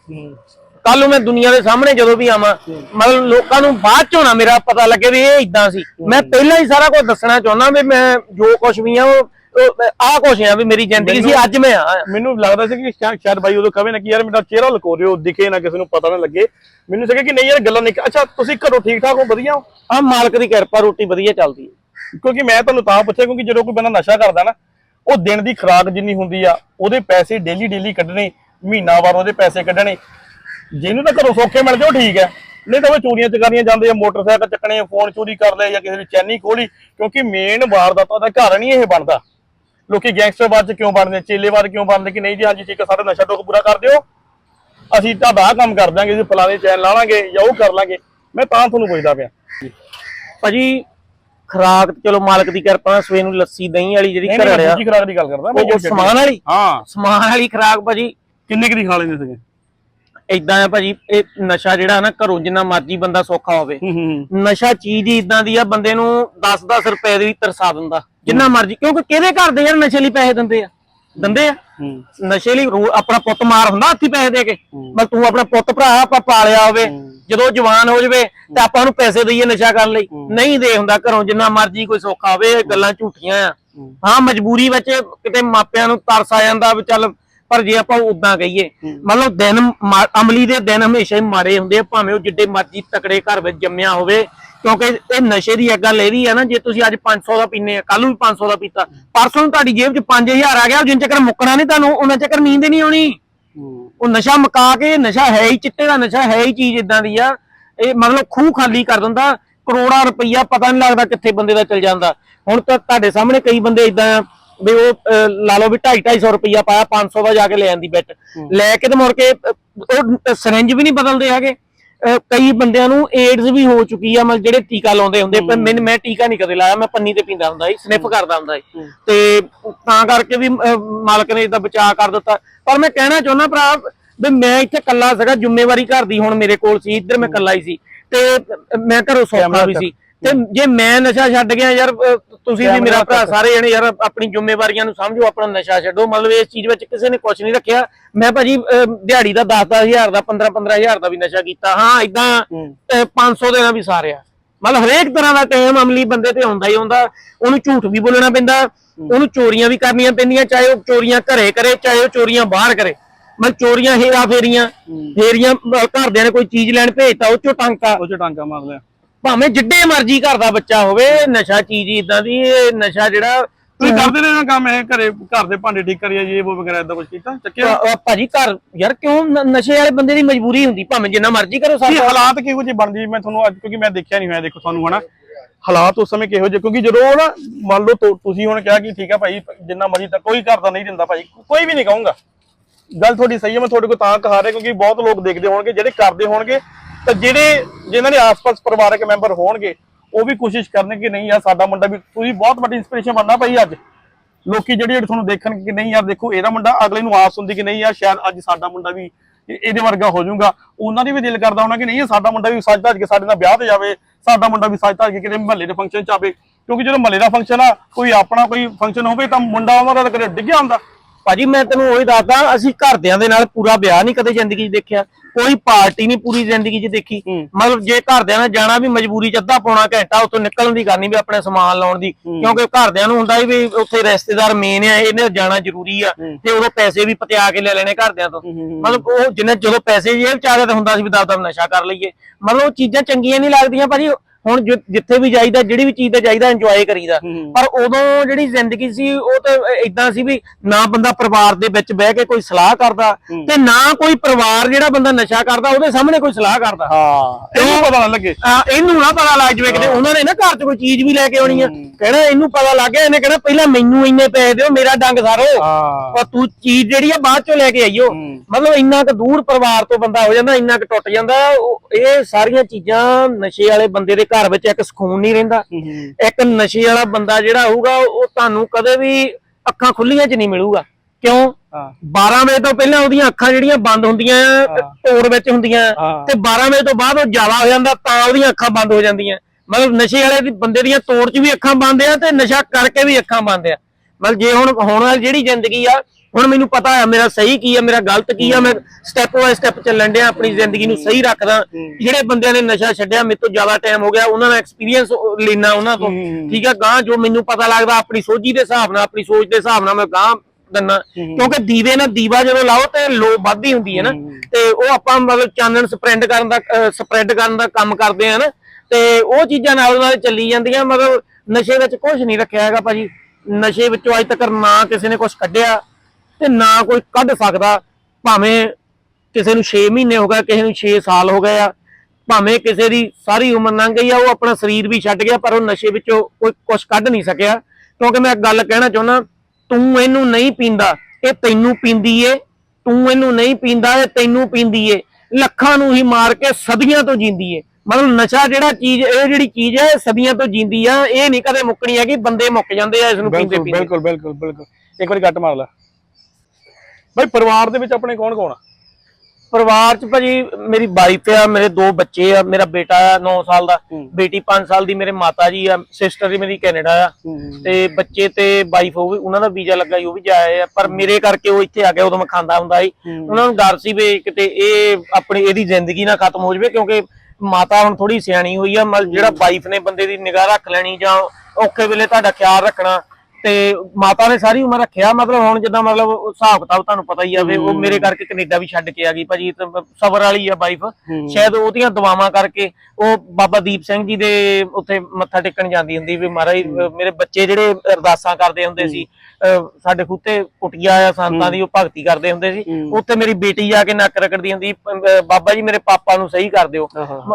ਕੱਲ ਨੂੰ ਮੈਂ ਦੁਨੀਆ ਦੇ ਸਾਹਮਣੇ ਜਦੋਂ ਵੀ ਆਵਾਂ ਮਤਲਬ ਲੋਕਾਂ ਨੂੰ ਬਾਅਦ ਚ ਹੋਣਾ ਮੇਰਾ ਪਤਾ ਲੱਗੇ ਵੀ ਇਹ ਇਦਾਂ ਸੀ। ਮੈਂ ਪਹਿਲਾਂ ਹੀ ਸਾਰਾ ਕੁਝ ਦੱਸਣਾ ਚਾਹੁੰਦਾ ਵੀ ਮੈਂ ਜੋ ਕੁਝ ਵੀ ਆ ਉਹ ਆਹ ਕੁਝ ਆ ਵੀ ਮੇਰੀ ਜ਼ਿੰਦਗੀ ਸੀ ਅੱਜ ਮੈਂ ਆ। ਮੈਨੂੰ ਲੱਗਦਾ ਸੀ ਕਿ ਸ਼ਾਇਦ ਸ਼ਾਇਦ ਬਾਈ ਉਦੋਂ ਕਵੇ ਨਾ ਕਿ ਯਾਰ ਮੇਰਾ ਚਿਹਰਾ ਲਕੋ ਰਿਓ ਦਿਖੇ ਨਾ ਕਿਸੇ ਨੂੰ ਪਤਾ ਨਾ ਲੱਗੇ। ਮੈਨੂੰ ਸੀਗਾ ਕਿ ਨਹੀਂ ਯਾਰ ਗੱਲਾਂ ਨਹੀਂ ਅੱਛਾ ਤੁਸੀਂ ਘਰੋਂ ਠੀਕ ਠਾਕ ਹੋ ਵਧੀਆ ਹੋ? ਆ ਮਾਲਕ ਦੀ ਕਿਰਪਾ ਰੋਟੀ ਵਧੀਆ ਚੱਲਦੀ ਹੈ। ਕਿਉਂਕਿ ਮੈਂ ਤੁਹਾਨੂੰ ਤਾਂ ਪੁੱਛਿਆ ਕਿਉਂਕਿ ਜਦੋਂ ਕੋਈ ਬੰਦਾ ਨਸ਼ਾ ਕਰਦਾ ਨਾ ਉਹ ਦਿਨ ਦੀ ਖੁਰਾਕ ਜਿੰਨੀ ਹੁੰਦੀ ਆ ਉਹਦੇ ਪੈਸੇ ਡੇਲੀ ਡੇਲੀ ਕੱਢਣੇ ਮਹੀਨਾਵਾਰ ਉਹਦੇ ਪੈਸੇ ਕੱਢਣੇ। ਜਿਹਨੂੰ ਤਾਂ ਘਰੋਂ ਸੌਖੇ ਮਿਲ ਜਾਓ ਠੀਕ ਹੈ। ਨਹੀਂ ਤਾਂ ਉਹ ਚੋਰੀਆਂ ਚਕਾਰੀਆਂ ਜਾਂਦੇ ਆ ਮੋਟਰਸਾਈਕਲ ਚੱਕਣੇ ਫੋਨ ਚੋਰੀ ਕਰ ਲਏ ਜਾਂ ਕਿਸੇ ਦੀ ਚੈਨੀ ਖੋਲੀ ਕਿਉਂਕਿ ਮੇਨ ਵਾਰਦਾਤਾਂ ਦਾ ਘਰ ਨਹੀਂ ਇਹ ਬਣਦਾ। ਲੋਕੀ ਗੈਂਗਸਟਰਵਾਦ ਚ ਕਿਉਂ ਬਣਦੇ ਚੇਲੇਵਾਦ ਕਿਉਂ ਬਣਦੇ? ਕਿ ਨਹੀਂ ਜੀ ਹਾਂਜੀ ਠੀਕ ਹੈ ਸਾਡਾ ਨਸ਼ਾ ਟੋਕ ਪੂਰਾ ਕਰ ਦਿਓ। ਅਸੀਂ ਤੁਹਾਡਾ ਆਹ ਕੰਮ ਕਰ ਦਾਂਗੇ ਜੀ ਫਲਾਣੇ ਚੈਨ ਲਾ ਲਾਂਗੇ ਜਾਂ ਉਹ ਕਰ ਲਾਂਗੇ। ਮੈਂ ਤਾਂ ਤੁਹਾਨੂੰ ਪੁੱਛਦਾ ਪਿਆ। ਭਾਜੀ ਖਰਾਕ ਚਲੋ ਮਾਲਕ ਦੀ ਕਿਰਪਾ ਨਾਲ ਸਵੇਰ ਨੂੰ ਲੱਸੀ ਦਹੀਂ ਵਾਲੀ ਜਿਹੜੀ ਘਰ ਨਹੀਂ ਆ ਮੈਂ ਦੂਜੀ ਖੁਰਾਕ ਦੀ ਗੱਲ ਕਰਦਾ ਮੈਂ ਉਹ ਉਹ ਸਮਾਨ ਵਾਲੀ? ਹਾਂ। ਸਮਾਨ ਵਾਲੀ ਖਰਾਕ ਭਾਜੀ। ਕਿੰਨੇ ਕੁ ਦੀ ਖਾ ਲੈਂਦੇ ਸੀਗੇ? ਇਦਾਂ ਆ ਭਾਜੀ ਇਹ ਨਸ਼ਾ ਜਿਹੜਾ ਨਾ ਘਰੋਂ ਜਿੰਨਾ ਮਰਜ਼ੀ ਬੰਦਾ ਸੌਖਾ ਹੋਵੇ। ਨਸ਼ਾ ਚੀਜ਼ ਹੀ ਇਦਾਂ ਦੀ ਆ ਬੰਦੇ ਨੂੰ 10-10 ਰੁਪਏ ਦੀ ਤਰਸਾ ਦਿੰਦਾ। ਜਿੰਨਾ ਮਰਜ਼ੀ ਕਿਉਂਕਿ ਕਿਹਦੇ ਘਰ ਦੇ ਯਾਰ ਨਸ਼ੇ ਲਈ ਪੈਸੇ ਦਿੰਦੇ ਆ? ਦਿੰਦੇ ਆ? ਨਸ਼ੇ ਲਈ ਆਪਣਾ ਪੁੱਤ ਮਾਰ ਹੁੰਦਾ ਹੱਥੀ ਪੈਸੇ ਦੇ ਕੇ। ਬਸ ਤੂੰ ਆਪਣਾ ਪੁੱਤ ਭਰਾ ਆਪਾਂ ਪਾਲਿਆ ਹੋਵੇ। ਜਦੋਂ ਜਵਾਨ ਹੋ ਜਵੇ ਤੇ ਆਪਾਂ ਉਹਨੂੰ ਪੈਸੇ ਦਈਏ ਨਸ਼ਾ ਕਰਨ ਲਈ। ਨਹੀਂ ਦੇ ਹੁੰਦਾ ਘਰੋਂ ਜਿੰਨਾ ਮਰਜ਼ੀ ਕੋਈ ਸੌਖਾ ਹੋਵੇ ਗੱਲਾਂ ਝੂਠੀਆਂ ਆ। ਹਾਂ ਮਜਬੂਰੀ ਵਿੱਚ ਕਿਤੇ ਮਾਪਿਆਂ ਨੂੰ ਤਰਸ ਆ ਜਾਂਦਾ ਵੀ ਚੱਲ ਪਰ ਜੇ ਆਪਾਂ ਉਦਾਂ ਕਹੀਏ ਮਤਲਬ ਦਿਨ ਅਮਲੀ ਦੇ ਦਿਨ ਹਮੇਸ਼ਾ ਹੀ ਮਾੜੇ ਹੁੰਦੇ ਆ ਭਾਵੇਂ ਉਹ ਜਿੱਡੇ ਮਰਜ਼ੀ ਤਕੜੇ ਘਰ ਵਿੱਚ ਜੰਮਿਆ ਹੋਵੇ ਕਿਉਂਕਿ ਇਹ ਨਸ਼ੇ ਦੀ ਇੱਕ ਗੱਲ ਇਹ ਵੀ ਆ ਨਾ ਜੇ ਤੁਸੀਂ ਅੱਜ 500 ਦਾ ਪੀਨੇ ਆ ਕੱਲ ਨੂੰ ਵੀ 500 ਦਾ ਪੀਤਾ ਪਰਸੋਂ ਨੂੰ ਤੁਹਾਡੀ ਜੇਬ 'ਚ 5000 ਆ ਗਿਆ ਉਹ ਜਿੰਨ ਚੱਕਰ ਮੁੱਕਣਾ ਨਹੀਂ ਤੁਹਾਨੂੰ ਉਹਨਾਂ ਚੱਕਰ ਨੀਂਦ ਨਹੀਂ ਆਉਣੀ। ਉਹ ਨਸ਼ਾ ਮੁਕਾ ਕੇ ਨਸ਼ਾ ਹੈ ਹੀ ਚਿੱਟੇ ਦਾ ਨਸ਼ਾ ਹੈ ਹੀ ਚੀਜ਼ ਇਦਾਂ ਦੀ ਆ ਇਹ ਮਤਲਬ ਖੂਹ ਖਾਲੀ ਕਰ ਦਿੰਦਾ ਕਰੋੜਾਂ ਰੁਪਈਆ ਪਤਾ ਨਹੀਂ ਲੱਗਦਾ ਕਿੱਥੇ ਬੰਦੇ ਦਾ ਚਲ ਜਾਂਦਾ। ਹੁਣ ਤਾਂ ਤੁਹਾਡੇ ਸਾਹਮਣੇ ਕਈ ਬੰਦੇ ਇਦਾਂ ਵੀ ਉਹ ਲਾ ਲਓ ਵੀ 2.5 250 ਰੁਪਈਆ ਪਾਇਆ 500 ਦਾ ਜਾ ਕੇ ਲੈ ਆਂਦੀ ਬੈਟ। ਲੈ ਕੇ ਤੇ ਮੁੜ ਕੇ ਉਹ ਸਿਰੰਜ ਵੀ ਨਹੀਂ ਬਦਲਦੇ ਹੈਗੇ। ਕਈ ਬੰਦਿਆਂ ਨੂੰ ਏਡਜ਼ ਵੀ ਹੋ ਚੁੱਕੀ ਆ ਮਤਲਬ ਜਿਹੜੇ ਟੀਕਾ ਲਾਉਂਦੇ ਹੁੰਦੇ ਪਰ ਮੈਨੂੰ ਮੈਂ ਟੀਕਾ ਨਹੀਂ ਕਦੇ ਲਾਇਆ ਮੈਂ ਪੰਨੀ ਤੇ ਪੀਂਦਾ ਹੁੰਦਾ ਸੀ ਸਨਿਫ ਕਰਦਾ ਹੁੰਦਾ ਸੀ। ਤੇ ਤਾਂ ਕਰਕੇ ਵੀ ਮਾਲਕ ਨੇ ਇਹਦਾ ਬਚਾਅ ਕਰ ਦਿੱਤਾ। ਪਰ ਮੈਂ ਕਹਿਣਾ ਚਾਹੁੰਦਾ ਭਰਾ ਵੀ ਮੈਂ ਇੱਥੇ ਕੱਲਾ ਸੀਗਾ ਜ਼ਿੰਮੇਵਾਰੀ ਘਰ ਦੀ ਹੁਣ ਮੇਰੇ ਕੋਲ ਸੀ ਇੱਧਰ ਮੈਂ ਕੱਲਾ ਹੀ ਸੀ। ਤੇ ਮੈਂ ਘਰੋਂ ਸੌਖਾ ਵੀ ਸੀ। ਤੇ ਜੇ ਮੈਂ ਨਸ਼ਾ ਛੱਡ ਗਿਆ ਯਾਰ ਤੁਸੀਂ ਵੀ ਮੇਰਾ ਭਰਾ। ਸਾਰੇ ਜਣੇ ਯਾਰ ਆਪਣੀ ਜ਼ਿੰਮੇਵਾਰੀਆਂ ਨੂੰ ਸਮਝੋ ਆਪਣਾ ਨਸ਼ਾ ਛੱਡੋ। ਮਤਲਬ ਇਸ ਚੀਜ਼ ਵਿੱਚ ਕਿਸੇ ਨੇ ਕੁਝ ਨਹੀਂ ਰੱਖਿਆ। ਮੈਂ ਭਾਜੀ ਦਿਹਾੜੀ ਦਾ 10-10000 ਦਾ 15-15000 ਦਾ ਵੀ ਨਸ਼ਾ ਕੀਤਾ। ਹਾਂ ਇਦਾਂ 500 ਦੇ ਨਾਲ ਵੀ ਸਾਰਿਆ। ਮਤਲਬ ਹਰੇਕ ਤਰ੍ਹਾਂ ਦਾ ਟਾਈਮ ਅਮਲੀ ਬੰਦੇ ਤੇ ਆਉਂਦਾ ਹੀ ਆਉਂਦਾ ਉਹਨੂੰ ਝੂਠ ਵੀ ਬੋਲਣਾ ਪੈਂਦਾ। ਉਹਨੂੰ ਚੋਰੀਆਂ ਵੀ ਕਰਨੀਆਂ ਪੈਂਦੀਆਂ ਚਾਹੇ ਉਹ ਚੋਰੀਆਂ ਘਰੇ ਕਰੇ ਚਾਹੇ ਉਹ ਚੋਰੀਆਂ ਬਾਹਰ ਕਰੇ। ਮੈਂ ਚੋਰੀਆਂ ਹੇਰਾ ਫੇਰੀਆਂ ਫੇਰੀਆਂ ਘਰਦਿਆਂ ਨੇ ਕੋਈ ਚੀਜ਼ ਲੈਣ ਭੇਜਤਾ ਉਹ ਚੋਂ ਟਾਂਕਾ। ਉਹ ਚ ਟਾਂਕਾ ਮਾਰ ਲਿਆ ਭਾਵੇਂ ਜਿੱਡੇ ਮਰਜ਼ੀ ਘਰ ਦਾ ਬੱਚਾ ਹੋਵੇ ਨਸ਼ਾ ਚੀਜ਼ ਇਦਾਂ ਦੀ ਇਹ ਨਸ਼ਾ ਜਿਹੜਾ ਤੁਸੀਂ ਕਰਦੇ ਰਹੇ ਨਾ ਕੰਮ ਇਹ ਘਰੇ ਘਰ ਦੇ ਭਾਂਡੇ ਠੀਕ ਕਰੀਏ ਜੀ ਉਹ ਵਗੈਰਾ ਇਦਾਂ ਕੁਝ ਕੀਤਾ? ਚੱਕਿਆ? ਭਾਜੀ ਘਰ ਯਾਰ ਕਿਉਂ ਨ- ਨਸ਼ੇ ਵਾਲੇ ਬੰਦੇ ਦੀ ਮਜਬੂਰੀ ਹੁੰਦੀ ਭਾਵੇਂ ਜਿੰਨਾ ਮਰਜ਼ੀ ਕਰੋ ਕੀ ਹਾਲਾਤ ਕਿਹੋ ਜਿਹੇ ਬਣਦੇ ਜੀ? ਮੈਂ ਤੁਹਾਨੂੰ ਅੱਜ ਕਿਉਂਕਿ ਮੈਂ ਦੇਖਿਆ ਨਹੀਂ ਹੋਇਆ ਦੇਖੋ ਤੁਹਾਨੂੰ ਹਨਾ? ਹਾਲਾਤ ਉਸ ਸਮੇਂ ਕਿਹੋ ਜਿਹੇ ਕਿਉਂਕਿ ਜਦੋਂ ਨਾ ਮੰਨ ਲਓ ਤੁ- ਤੁਸੀਂ ਹੁਣ ਕਿਹਾ ਕਿ ਠੀਕ ਹੈ ਭਾਈ ਜਿੰਨਾ ਮਰਜ਼ੀ ਤਾਂ ਕੋਈ ਘਰ ਦਾ ਨਹੀਂ ਦਿੰਦਾ ਭਾਈ ਕੋਈ ਵੀ ਨਹੀਂ ਕਹੂੰਗਾ। ਗੱਲ ਤੁਹਾਡੀ ਸਹੀ ਹੈ ਮੈਂ ਤੁਹਾਡੇ ਕੋਲ ਤਾਂ ਕਹਾ ਰਿਹਾ ਕਿਉਂਕਿ ਬਹੁਤ ਲੋਕ ਦੇਖਦੇ ਹੋਣਗੇ ਜਿਹੜੇ ਕਰਦੇ ਹੋਣਗੇ ਤਾਂ ਜਿਹੜੇ ਜਿਨ੍ਹਾਂ ਦੇ ਆਸ-ਪਾਸ ਪਰਿਵਾਰਕ ਮੈਂਬਰ ਹੋਣਗੇ, ਉਹ ਵੀ ਕੋਸ਼ਿਸ਼ ਕਰਨਗੇ ਕਿ ਨਹੀਂ ਯਾਰ ਸਾਡਾ ਮੁੰਡਾ ਵੀ, ਤੁਸੀਂ ਬਹੁਤ ਵੱਡੀ ਇਨਸਪੀਰੇਸ਼ਨ ਬਣਨਾ ਭਾਈ ਅੱਜ। ਲੋਕੀ ਜਿਹੜੇ ਜਿਹੜੇ ਤੁਹਾਨੂੰ ਦੇਖਣਗੇ ਕਿ ਨਹੀਂ ਯਾਰ ਦੇਖੋ, ਇਹਦਾ ਮੁੰਡਾ ਅਗਲੇ ਨੂੰ ਆਸ ਹੁੰਦੀ ਕਿ ਨਹੀਂ ਯਾਰ ਸ਼ਾਇਦ ਅੱਜ ਸਾਡਾ ਮੁੰਡਾ ਵੀ ਇਹਦੇ ਵਰਗਾ ਹੋ ਜਾਊਗਾ। ਉਹਨਾਂ ਦੀ ਵੀ ਦਿਲ ਕਰਦਾ ਹੋਣਾ ਕਿ ਨਹੀਂ ਸਾਡਾ ਮੁੰਡਾ ਵੀ ਸੱਜ ਧੱਜ ਕੇ ਸਾਡੇ ਨਾਲ ਵਿਆਹ ਤੇ ਜਾਵੇ, ਸਾਡਾ ਮੁੰਡਾ ਵੀ ਸੱਜ ਧੱਜ ਕੇ ਕਿਤੇ ਮਹੱਲੇ ਦੇ ਫੰਕਸ਼ਨ 'ਚ ਆਵੇ। ਕਿਉਂਕਿ ਜਦੋਂ ਮਹੱਲੇ ਦਾ ਫੰਕਸ਼ਨ ਆ, ਕੋਈ ਆਪਣਾ ਕੋਈ ਫੰਕਸ਼ਨ ਹੋਵੇ ਤਾਂ ਮੁੰਡਾ ਉਹਨਾਂ ਦਾ ਕਦੇ ਡਿੱਗਿਆ ਹੁੰਦਾ। ਭਾਜੀ ਮੈਂ ਤੈਨੂੰ ਉਹੀ ਦੱਸਦਾ ਅਸੀਂ ਘਰਦਿਆਂ ਦੇ ਨਾਲ ਪੂਰਾ ਵਿਆਹ ਨਹੀਂ ਕਦੇ ਜ਼ਿੰਦਗੀ 'ਚ ਦੇਖਿਆ। ਕੋਈ ਪਾਰਟੀ ਨਹੀਂ ਪੂਰੀ ਜ਼ਿੰਦਗੀ 'ਚ ਦੇਖੀ। ਮਤਲਬ ਜੇ ਘਰਦਿਆਂ ਨਾਲ ਜਾਣਾ ਵੀ ਮਜਬੂਰੀ 'ਚ ਅੱਧਾ ਪੌਣਾ ਘੰਟਾ ਉੱਥੋਂ ਨਿਕਲਣ ਦੀ ਕਰਨੀ ਵੀ ਆਪਣੇ ਸਮਾਨ ਲਾਉਣ ਦੀ। ਕਿਉਂਕਿ ਘਰਦਿਆਂ ਨੂੰ ਹੁੰਦਾ ਵੀ ਉੱਥੇ ਰਿਸ਼ਤੇਦਾਰ ਮੇਨ ਆ ਇਹਨੇ ਜਾਣਾ ਜ਼ਰੂਰੀ ਆ। ਤੇ ਉਦੋਂ ਪੈਸੇ ਵੀ ਪਤਿਆ ਕੇ ਲੈ ਲੈਣੇ ਘਰਦਿਆਂ ਤੋਂ। ਮਤਲਬ ਉਹ ਜਿੰਨੇ ਜਦੋਂ ਪੈਸੇ ਜੇਬ ਚ ਆ ਗਏ ਤਾਂ ਹੁੰਦਾ ਸੀ ਵੀ ਦਬ ਦਬ ਨਸ਼ਾ ਕਰ ਲਈਏ। ਮਤਲਬ ਉਹ ਚੀਜ਼ਾਂ ਚੰਗੀਆਂ ਨਹੀਂ ਲੱਗਦੀਆਂ ਭਾਜੀ। ਹੁਣ ਜਿੱਥੇ ਵੀ ਜਾਈਦਾ ਜਿਹੜੀ ਵੀ ਚੀਜ਼ ਤੇ ਜਾਈਦਾ ਇੰਜੋਏ ਕਰੀਦਾ। ਪਰ ਉਦੋਂ ਜਿਹੜੀ ਜ਼ਿੰਦਗੀ ਸੀ ਉਹ ਤਾਂ ਇਦਾਂ ਸੀ ਵੀ ਨਾ ਬੰਦਾ ਪਰਿਵਾਰ ਦੇ ਵਿੱਚ ਬਹਿ ਕੇ ਕੋਈ ਸਲਾਹ ਕਰਦਾ ਤੇ ਨਾ ਕੋਈ ਪਰਿਵਾਰ ਜਿਹੜਾ ਬੰਦਾ ਨਸ਼ਾ ਕਰਦਾ ਉਹਦੇ ਸਾਹਮਣੇ ਕੋਈ ਸਲਾਹ ਕਰਦਾ। ਹਾਂ ਇਹਨੂੰ ਪਤਾ ਨਾ ਲੱਗੇ। ਇਹਨੂੰ ਨਾ ਪਤਾ ਲੱਗ ਜਵੇ ਕਿਤੇ। ਉਹਨਾਂ ਨੇ ਨਾ ਘਰ 'ਚ ਕੋਈ ਚੀਜ਼ ਵੀ ਲੈ ਕੇ ਆਉਣੀ ਆ। ਕਹਿਣਾ ਇਹਨੂੰ ਪਤਾ ਲੱਗ ਗਿਆ ਇਹਨੇ ਕਹਿਣਾ ਪਹਿਲਾਂ ਮੈਨੂੰ ਇੰਨੇ ਪੈਸੇ ਦਿਓ ਮੇਰਾ ਡੰਗ ਸਾਰੋ। ਹਾਂ। ਔਰ ਤੂੰ ਚੀਜ਼ ਜਿਹੜੀ ਆ ਬਾਅਦ ਚੋਂ ਲੈ ਕੇ ਆਈਓ। ਮਤਲਬ ਇੰਨਾ ਕੁ ਦੂਰ ਪਰਿਵਾਰ ਤੋਂ ਬੰਦਾ ਹੋ ਜਾਂਦਾ ਇੰਨਾ ਕੁ ਟੁੱਟ ਜਾਂਦਾ। ਇਹ ਸਾਰੀਆਂ ਚੀਜ਼ਾਂ ਨਸ਼ੇ ਵਾਲੇ ਬੰਦੇ ਦੇ ਘਰ ਵਿੱਚ ਇੱਕ ਸਕੂਨ ਨਹੀਂ ਰਹਿੰਦਾ। ਇੱਕ ਨਸ਼ੇ ਵਾਲਾ ਬੰਦਾ ਜਿਹੜਾ ਹੋਊਗਾ ਉਹ ਤੁਹਾਨੂੰ ਕਦੇ ਵੀ ਅੱਖਾਂ ਖੁੱਲੀਆਂ 'ਚ ਨਹੀਂ ਮਿਲੂਗਾ। ਕਿਉਂ? ਹਾਂ। 12 ਵਜੇ ਤੋਂ ਪਹਿਲਾਂ ਉਹਦੀਆਂ ਅੱਖਾਂ ਜਿਹੜੀਆਂ ਬੰਦ ਹੁੰਦੀਆਂ ਆ, ਤੋੜ ਵਿੱਚ ਹੁੰਦੀਆਂ। ਤੇ 12 ਵਜੇ ਤੋਂ ਬਾਅਦ ਉਹ ਜ਼ਿਆਦਾ ਹੋ ਜਾਂਦਾ ਤਾਂ ਉਹਦੀਆਂ ਅੱਖਾਂ ਬੰਦ ਹੋ ਜਾਂਦੀਆਂ। ਮਤਲਬ ਨਸ਼ੇ ਵਾਲੇ ਦੀ ਬੰਦੇ ਦੀਆਂ ਤੋੜ 'ਚ ਵੀ ਅੱਖਾਂ ਬੰਦ ਆ ਤੇ ਨਸ਼ਾ ਕਰਕੇ ਵੀ ਅੱਖਾਂ ਬੰਦ ਆ। ਮਤਲਬ ਜੇ ਹੁਣ ਹੁਣ ਵਾਲੀ ਜਿਹੜੀ ਜ਼ਿੰਦਗੀ ਆ ਹੁਣ ਮੈਨੂੰ ਪਤਾ ਆ ਮੇਰਾ ਸਹੀ ਕੀ ਆ ਮੇਰਾ ਗਲਤ ਕੀ ਆ ਮੈਂ ਸਟੈਪ ਬਾਏ ਸਟੈਪ ਚੱਲਣ ਡਿਆ ਆਪਣੀ ਜ਼ਿੰਦਗੀ ਨੂੰ ਸਹੀ ਰੱਖਦਾ। ਜਿਹੜੇ ਬੰਦਿਆਂ ਨੇ ਨਸ਼ਾ ਛੱਡਿਆ ਮੇਰੇ ਤੋਂ ਜ਼ਿਆਦਾ ਟਾਈਮ ਹੋ ਗਿਆ ਉਹਨਾਂ ਦਾ ਐਕਸਪੀਰੀਅੰਸ ਲੈਣਾ ਉਹਨਾਂ ਤੋਂ। ਠੀਕ ਆ ਗਾਂ ਜੋ ਮੈਨੂੰ ਪਤਾ ਲੱਗਦਾ ਆਪਣੀ ਸੋਝੀ ਦੇ ਹਿਸਾਬ ਨਾਲ ਆਪਣੀ ਸੋਚ ਦੇ ਹਿਸਾਬ ਨਾਲ ਮੈਂ ਗਾਂ ਦਿੰਨਾ। ਕਿਉਂਕਿ ਦੀਵੇ ਨਾਲ ਦੀਵਾ ਜਦੋਂ ਲਾਓ ਤੇ ਲੋ ਵੱਧਦੀ ਹੁੰਦੀ ਹੈ ਨਾ। ਤੇ ਉਹ ਆਪਾਂ ਮਤਲਬ ਚਾਨਣ ਸਪਰੈਂਡ ਕਰਨ ਦਾ ਸਪਰੈਡ ਕਰਨ ਦਾ ਕੰਮ ਕਰਦੇ ਆ ਨਾ। ਤੇ ਉਹ ਚੀਜ਼ਾਂ ਨਾਲ ਨਾਲ ਚੱਲੀ ਜਾਂਦੀਆਂ ਮਤਲਬ ਨਸ਼ੇ ਵਿੱਚ ਕੁਝ ਨਹੀਂ ਰੱਖਿਆ ਹੈਗਾ ਭਾਜੀ। ਨਸ਼ੇ ਵਿੱਚੋਂ ਅੱਜ ਤੱਕ ਨਾ ਕਿਸੇ ਨੇ ਕੁਝ ਕੱਢਿਆ। ਤੇ ਨਾ ਕੋਈ ਕੱਢ ਸਕਦਾ। ਭਾਵੇਂ ਕਿਸੇ ਨੂੰ 6 ਮਹੀਨੇ ਹੋ ਗਏ ਕਿਸੇ ਨੂੰ 6 ਸਾਲ ਹੋ ਗਏ ਆ। ਭਾਵੇਂ ਕਿਸੇ ਦੀ ਸਾਰੀ ਉਮਰ ਲੰਘ ਗਈ ਆ ਉਹ ਆਪਣਾ ਸਰੀਰ ਵੀ ਛੱਡ ਗਿਆ ਪਰ ਉਹ ਨਸ਼ੇ ਵਿੱਚੋਂ ਕੋਈ ਕੁਝ ਕੱਢ ਨਹੀਂ ਸਕਿਆ। ਕਿਉਂਕਿ ਮੈਂ ਇੱਕ ਗੱਲ ਕਹਿਣਾ ਚਾਹੁੰਦਾ ਤੂੰ ਇਹਨੂੰ ਨਹੀਂ ਪੀਂਦਾ ਇਹ ਤੈਨੂੰ ਪੀਂਦੀ ਏ। ਤੂੰ ਇਹਨੂੰ ਨਹੀਂ ਪੀਂਦਾ ਇਹ ਤੈਨੂੰ ਪੀਂਦੀ ਏ। ਲੱਖਾਂ ਨੂੰ ਹੀ ਮਾਰ ਕੇ ਸਦੀਆਂ ਤੋਂ ਜਿੰਦੀ ਏ। ਮਤਲਬ ਨਸ਼ਾ ਜਿਹੜਾ ਚੀਜ਼ ਇਹ ਜਿਹੜੀ ਚੀਜ਼ ਹੈ ਸਦੀਆਂ ਤੋਂ ਜਿੰਦੀ ਆ। ਇਹ ਨਹੀਂ ਕਦੇ ਮੁੱਕਣੀ ਹੈਗੀ ਬੰਦੇ ਮੁੱਕ ਜਾਂਦੇ ਆ ਇਸ ਨੂੰ ਪੀਂਦੇ ਪੀਂਦੇ ਬਿਲਕੁਲ ਬਿਲਕੁਲ ਬਿਲਕੁਲ। ਇੱਕ ਵਾਰੀ ਕੱਟ ਮਾਰ ਲੈ। ਭਾਈ ਪਰਿਵਾਰ ਦੇ ਵਿੱਚ ਆਪਣੇ ਕੌਣ ਕੌਣ ਆ? ਪਰਿਵਾਰ ਚ ਭਾਜੀ ਮੇਰੀ ਵਾਈਫ ਆ ਮੇਰੇ ਦੋ ਬੱਚੇ ਆ ਮੇਰਾ ਬੇਟਾ ਆ 9 ਸਾਲ ਦਾ ਬੇਟੀ 5 ਸਾਲ ਦੀ ਮੇਰੇ ਮਾਤਾ ਜੀ ਆ ਸਿਸਟਰ ਜੀ ਮੇਰੀ ਕੈਨੇਡਾ ਆ। ਤੇ ਬੱਚੇ ਤੇ ਵਾਈਫ ਉਹ ਵੀ ਉਹਨਾਂ ਦਾ ਵੀਜ਼ਾ ਲੱਗਾ ਸੀ ਉਹ ਵੀ ਜਾਏ ਆ ਪਰ ਮੇਰੇ ਕਰਕੇ ਉਹ ਇੱਥੇ ਆ ਗਿਆ ਉਦੋਂ ਮੈਂ ਖਾਂਦਾ ਹੁੰਦਾ ਸੀ। ਉਹਨਾਂ ਨੂੰ ਡਰ ਸੀ ਵੀ ਕਿਤੇ ਇਹ ਆਪਣੀ ਇਹਦੀ ਜ਼ਿੰਦਗੀ ਨਾ ਖਤਮ ਹੋ ਜਾਵੇ ਕਿਉਂਕਿ ਮਾਤਾ ਹੁਣ ਥੋੜੀ ਸਿਆਣੀ ਹੋਈ ਆ ਮਤਲਬ ਜਿਹੜਾ ਵਾਈਫ ਨੇ ਬੰਦੇ ਦੀ ਨਿਗਾਹ ਰੱਖ ਲੈਣੀ ਜਾਂ ਔਖੇ ਵੇਲੇ ਤੁਹਾਡਾ ਖਿਆਲ ਰੱਖਣਾ ਤੇ ਮਾਤਾ ਨੇ ਸਾਰੀ ਉਮਰ ਰੱਖਿਆ ਮਤਲਬ ਹੁਣ ਜਿੱਦਾਂ ਮਤਲਬ ਹਿਸਾਬ ਕਿਤਾਬ ਤੁਹਾਨੂੰ ਪਤਾ ਹੀ ਆ ਵੀ ਉਹ ਮੇਰੇ ਕਰਕੇ ਕੈਨੇਡਾ ਵੀ ਛੱਡ ਕੇ ਆ ਗਈ ਭਾਜੀ ਸਬਰ ਵਾਲੀ ਆ ਵਾਈਫ ਸ਼ਾਇਦ ਉਹਦੀਆਂ ਦੁਆਵਾਂ ਕਰਕੇ ਉਹ ਬਾਬਾ ਦੀਪ ਸਿੰਘ ਜੀ ਦੇ ਉੱਥੇ ਮੱਥਾ ਟੇਕਣ ਜਾਂਦੀ ਹੁੰਦੀ ਵੀ ਮਹਾਰਾਜ ਮੇਰੇ ਬੱਚੇ ਜਿਹੜੇ ਅਰਦਾਸਾਂ ਕਰਦੇ ਹੁੰਦੇ ਸੀ ਸਾਡੇ ਖੁੱਤੇ ਕੁਟਿਆ ਆ ਸੰਤਾਂ ਦੀ ਉਹ ਭਗਤੀ ਕਰਦੇ ਹੁੰਦੇ ਸੀ ਉੱਥੇ ਮੇਰੀ ਬੇਟੀ ਜਾ ਕੇ ਨੱਕ ਰਗੜਦੀ ਹੁੰਦੀ ਬਾਬਾ ਜੀ ਮੇਰੇ ਪਾਪਾ ਨੂੰ ਸਹੀ ਕਰ ਦਿਓ।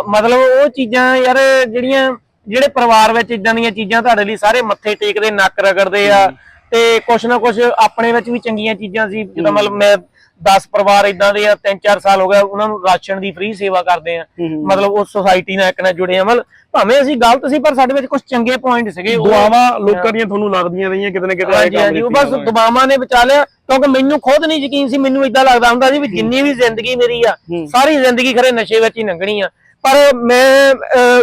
ਮਤਲਬ ਉਹ ਚੀਜ਼ਾਂ ਯਾਰ ਜਿਹੜੀਆਂ ਜਿਹੜੇ ਪਰਿਵਾਰ ਵਿੱਚ ਇਦਾਂ ਦੀਆਂ ਚੀਜ਼ਾਂ ਤੁਹਾਡੇ ਲਈ ਸਾਰੇ ਮੱਥੇ ਟੇਕਦੇ ਨੱਕ ਰਗੜਦੇ ਆ ਤੇ ਕੁਛ ਨਾ ਕੁਛ ਆਪਣੇ ਵਿੱਚ ਵੀ ਚੰਗੀਆਂ ਚੀਜ਼ਾਂ ਸੀ ਜਿੱਦਾਂ ਮਤਲਬ ਮੈਂ 10 ਪਰਿਵਾਰ ਇਦਾਂ ਦੇ ਆ 3-4 ਸਾਲ ਹੋ ਗਏ ਉਹਨਾਂ ਨੂੰ ਰਾਸ਼ਨ ਦੀ ਫ੍ਰੀ ਸੇਵਾ ਕਰਦੇ ਆ। ਮਤਲਬ ਉਸ ਸੁਸਾਇਟੀ ਨਾਲ ਇੱਕ ਨਾਲ ਜੁੜੇ ਆ ਮਤਲਬ ਭਾਵੇਂ ਅਸੀਂ ਗਲਤ ਸੀ ਪਰ ਸਾਡੇ ਵਿੱਚ ਕੁਝ ਚੰਗੇ ਪੁਆਇੰਟ ਸੀਗੇ ਦੁਆਵਾਂ ਲੋਕਾਂ ਦੀਆਂ ਤੁਹਾਨੂੰ ਲੱਗਦੀਆਂ ਰਹੀਆਂ ਕਿਤੇ ਨਾ ਕਿਤੇ ਹਾਂਜੀ ਉਹ ਬਸ ਦੁਬਾਵਾਂ ਨੇ ਬਚਾ ਲਿਆ ਕਿਉਂਕਿ ਮੈਨੂੰ ਖੁਦ ਨਹੀਂ ਯਕੀਨ ਸੀ ਮੈਨੂੰ ਇਦਾਂ ਲੱਗਦਾ ਹੁੰਦਾ ਸੀ ਵੀ ਜਿੰਨੀ ਵੀ ਜ਼ਿੰਦਗੀ ਮੇਰੀ ਆ ਸਾਰੀ ਜ਼ਿੰਦਗੀ ਖਰੇ ਨਸ਼ੇ ਵਿੱਚ ਹੀ ਲੰਘਣੀ ਆ। ਪਰ ਮੈਂ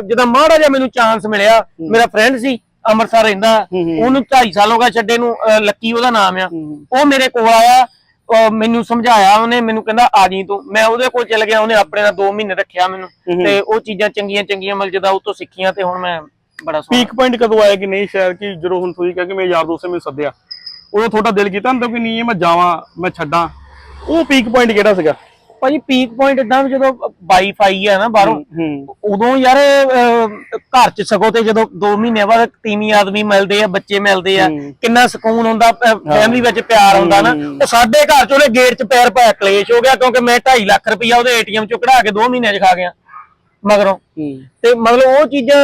ਜਦੋਂ ਮਾੜਾ ਜਿਹਾ ਮੈਨੂੰ ਚਾਂਸ ਮਿਲਿਆ ਮੇਰਾ ਫਰੈਂਡ ਸੀ ਅੰਮ੍ਰਿਤਸਰ ਰਹਿੰਦਾ। ਉਹਨੂੰ 2.5 ਸਾਲ ਹੋ ਗਿਆ ਛੱਡੇ ਨੂੰ ਲੱਕੀ ਉਹਦਾ ਨਾਮ ਆ। ਉਹ ਮੇਰੇ ਕੋਲ ਆਇਆ ਮੈਨੂੰ ਸਮਝਾਇਆ ਉਹਨੇ ਮੈਨੂੰ ਕਹਿੰਦਾ ਆ ਜੀ ਤੂੰ। ਮੈਂ ਉਹਦੇ ਕੋਲ ਚਲ ਗਿਆ ਉਹਨੇ ਆਪਣੇ ਨਾਲ 2 ਮਹੀਨੇ ਰੱਖਿਆ ਮੈਨੂੰ। ਤੇ ਉਹ ਚੀਜ਼ਾਂ ਚੰਗੀਆਂ ਚੰਗੀਆਂ ਮਤਲਬ ਜਦੋਂ ਉਹ ਤੋਂ ਸਿੱਖੀਆਂ ਤੇ ਹੁਣ ਮੈਂ ਬੜਾ ਸੋਹਣਾ। ਪੀਕ ਪੁਆਇੰਟ ਕਦੋਂ ਆਇਆ ਕਿ ਨਹੀਂ ਸ਼ਾਇਦ ਕਿ ਜਦੋਂ ਹੁਣ ਤੁਸੀਂ ਕਿਹਾ ਕਿ ਮੇਰੇ ਯਾਰ ਦੋਸਤ ਨੇ ਮੈਨੂੰ ਸੱਦਿਆ ਉਦੋਂ ਤੁਹਾਡਾ ਦਿਲ ਕੀਤਾ ਹੁੰਦਾ ਕਿ ਨਹੀਂ ਮੈਂ ਜਾਵਾਂ ਮੈਂ ਛੱਡਾਂ। ਉਹ ਪੀਕ ਪੁਆਇੰਟ ਕਿਹੜਾ ਸੀਗਾ? ਭਾਜੀ ਪੀਕ ਪੁਆਇੰਟ ਇਦਾਂ ਵੀ ਜਦੋਂ ਵਾਈਫਾਈ ਆ ਨਾ ਬਾਹਰੋਂ ਹੂੰ ਉਦੋਂ ਯਾਰ ਘਰ ਚ ਸਗੋ ਤੇ ਜਦੋਂ 2 ਮਹੀਨੇ ਬਾਅਦ ਤੀਵੀਂ ਆਦਮੀ ਮਿਲਦੇ ਆ ਬੱਚੇ ਮਿਲਦੇ ਆ ਹੂੰ। ਕਿੰਨਾ ਸਕੂਨ ਹੁੰਦਾ ਫੈਮਿਲੀ ਵਿੱਚ ਪਿਆਰ ਹੁੰਦਾ ਨਾ ਹੂੰ। ਤੇ ਸਾਡੇ ਘਰ ਚ ਉਹਦੇ ਗੇਟ 'ਚ ਪੈਰ ਪਾਇਆ ਕਲੇਸ਼ ਹੋ ਗਿਆ ਕਿਉਂਕਿ ਮੈਂ 2.5 ਲੱਖ ਰੁਪਇਆ ਉਹਦੇ ਏਟੀਐਮ ਚੋਂ ਕਢਾ ਕੇ 2 ਮਹੀਨਿਆਂ 'ਚ ਖਾ ਗਿਆ ਮਗਰੋਂ। ਹੂੰ। ਤੇ ਮਤਲਬ ਉਹ ਚੀਜ਼ਾਂ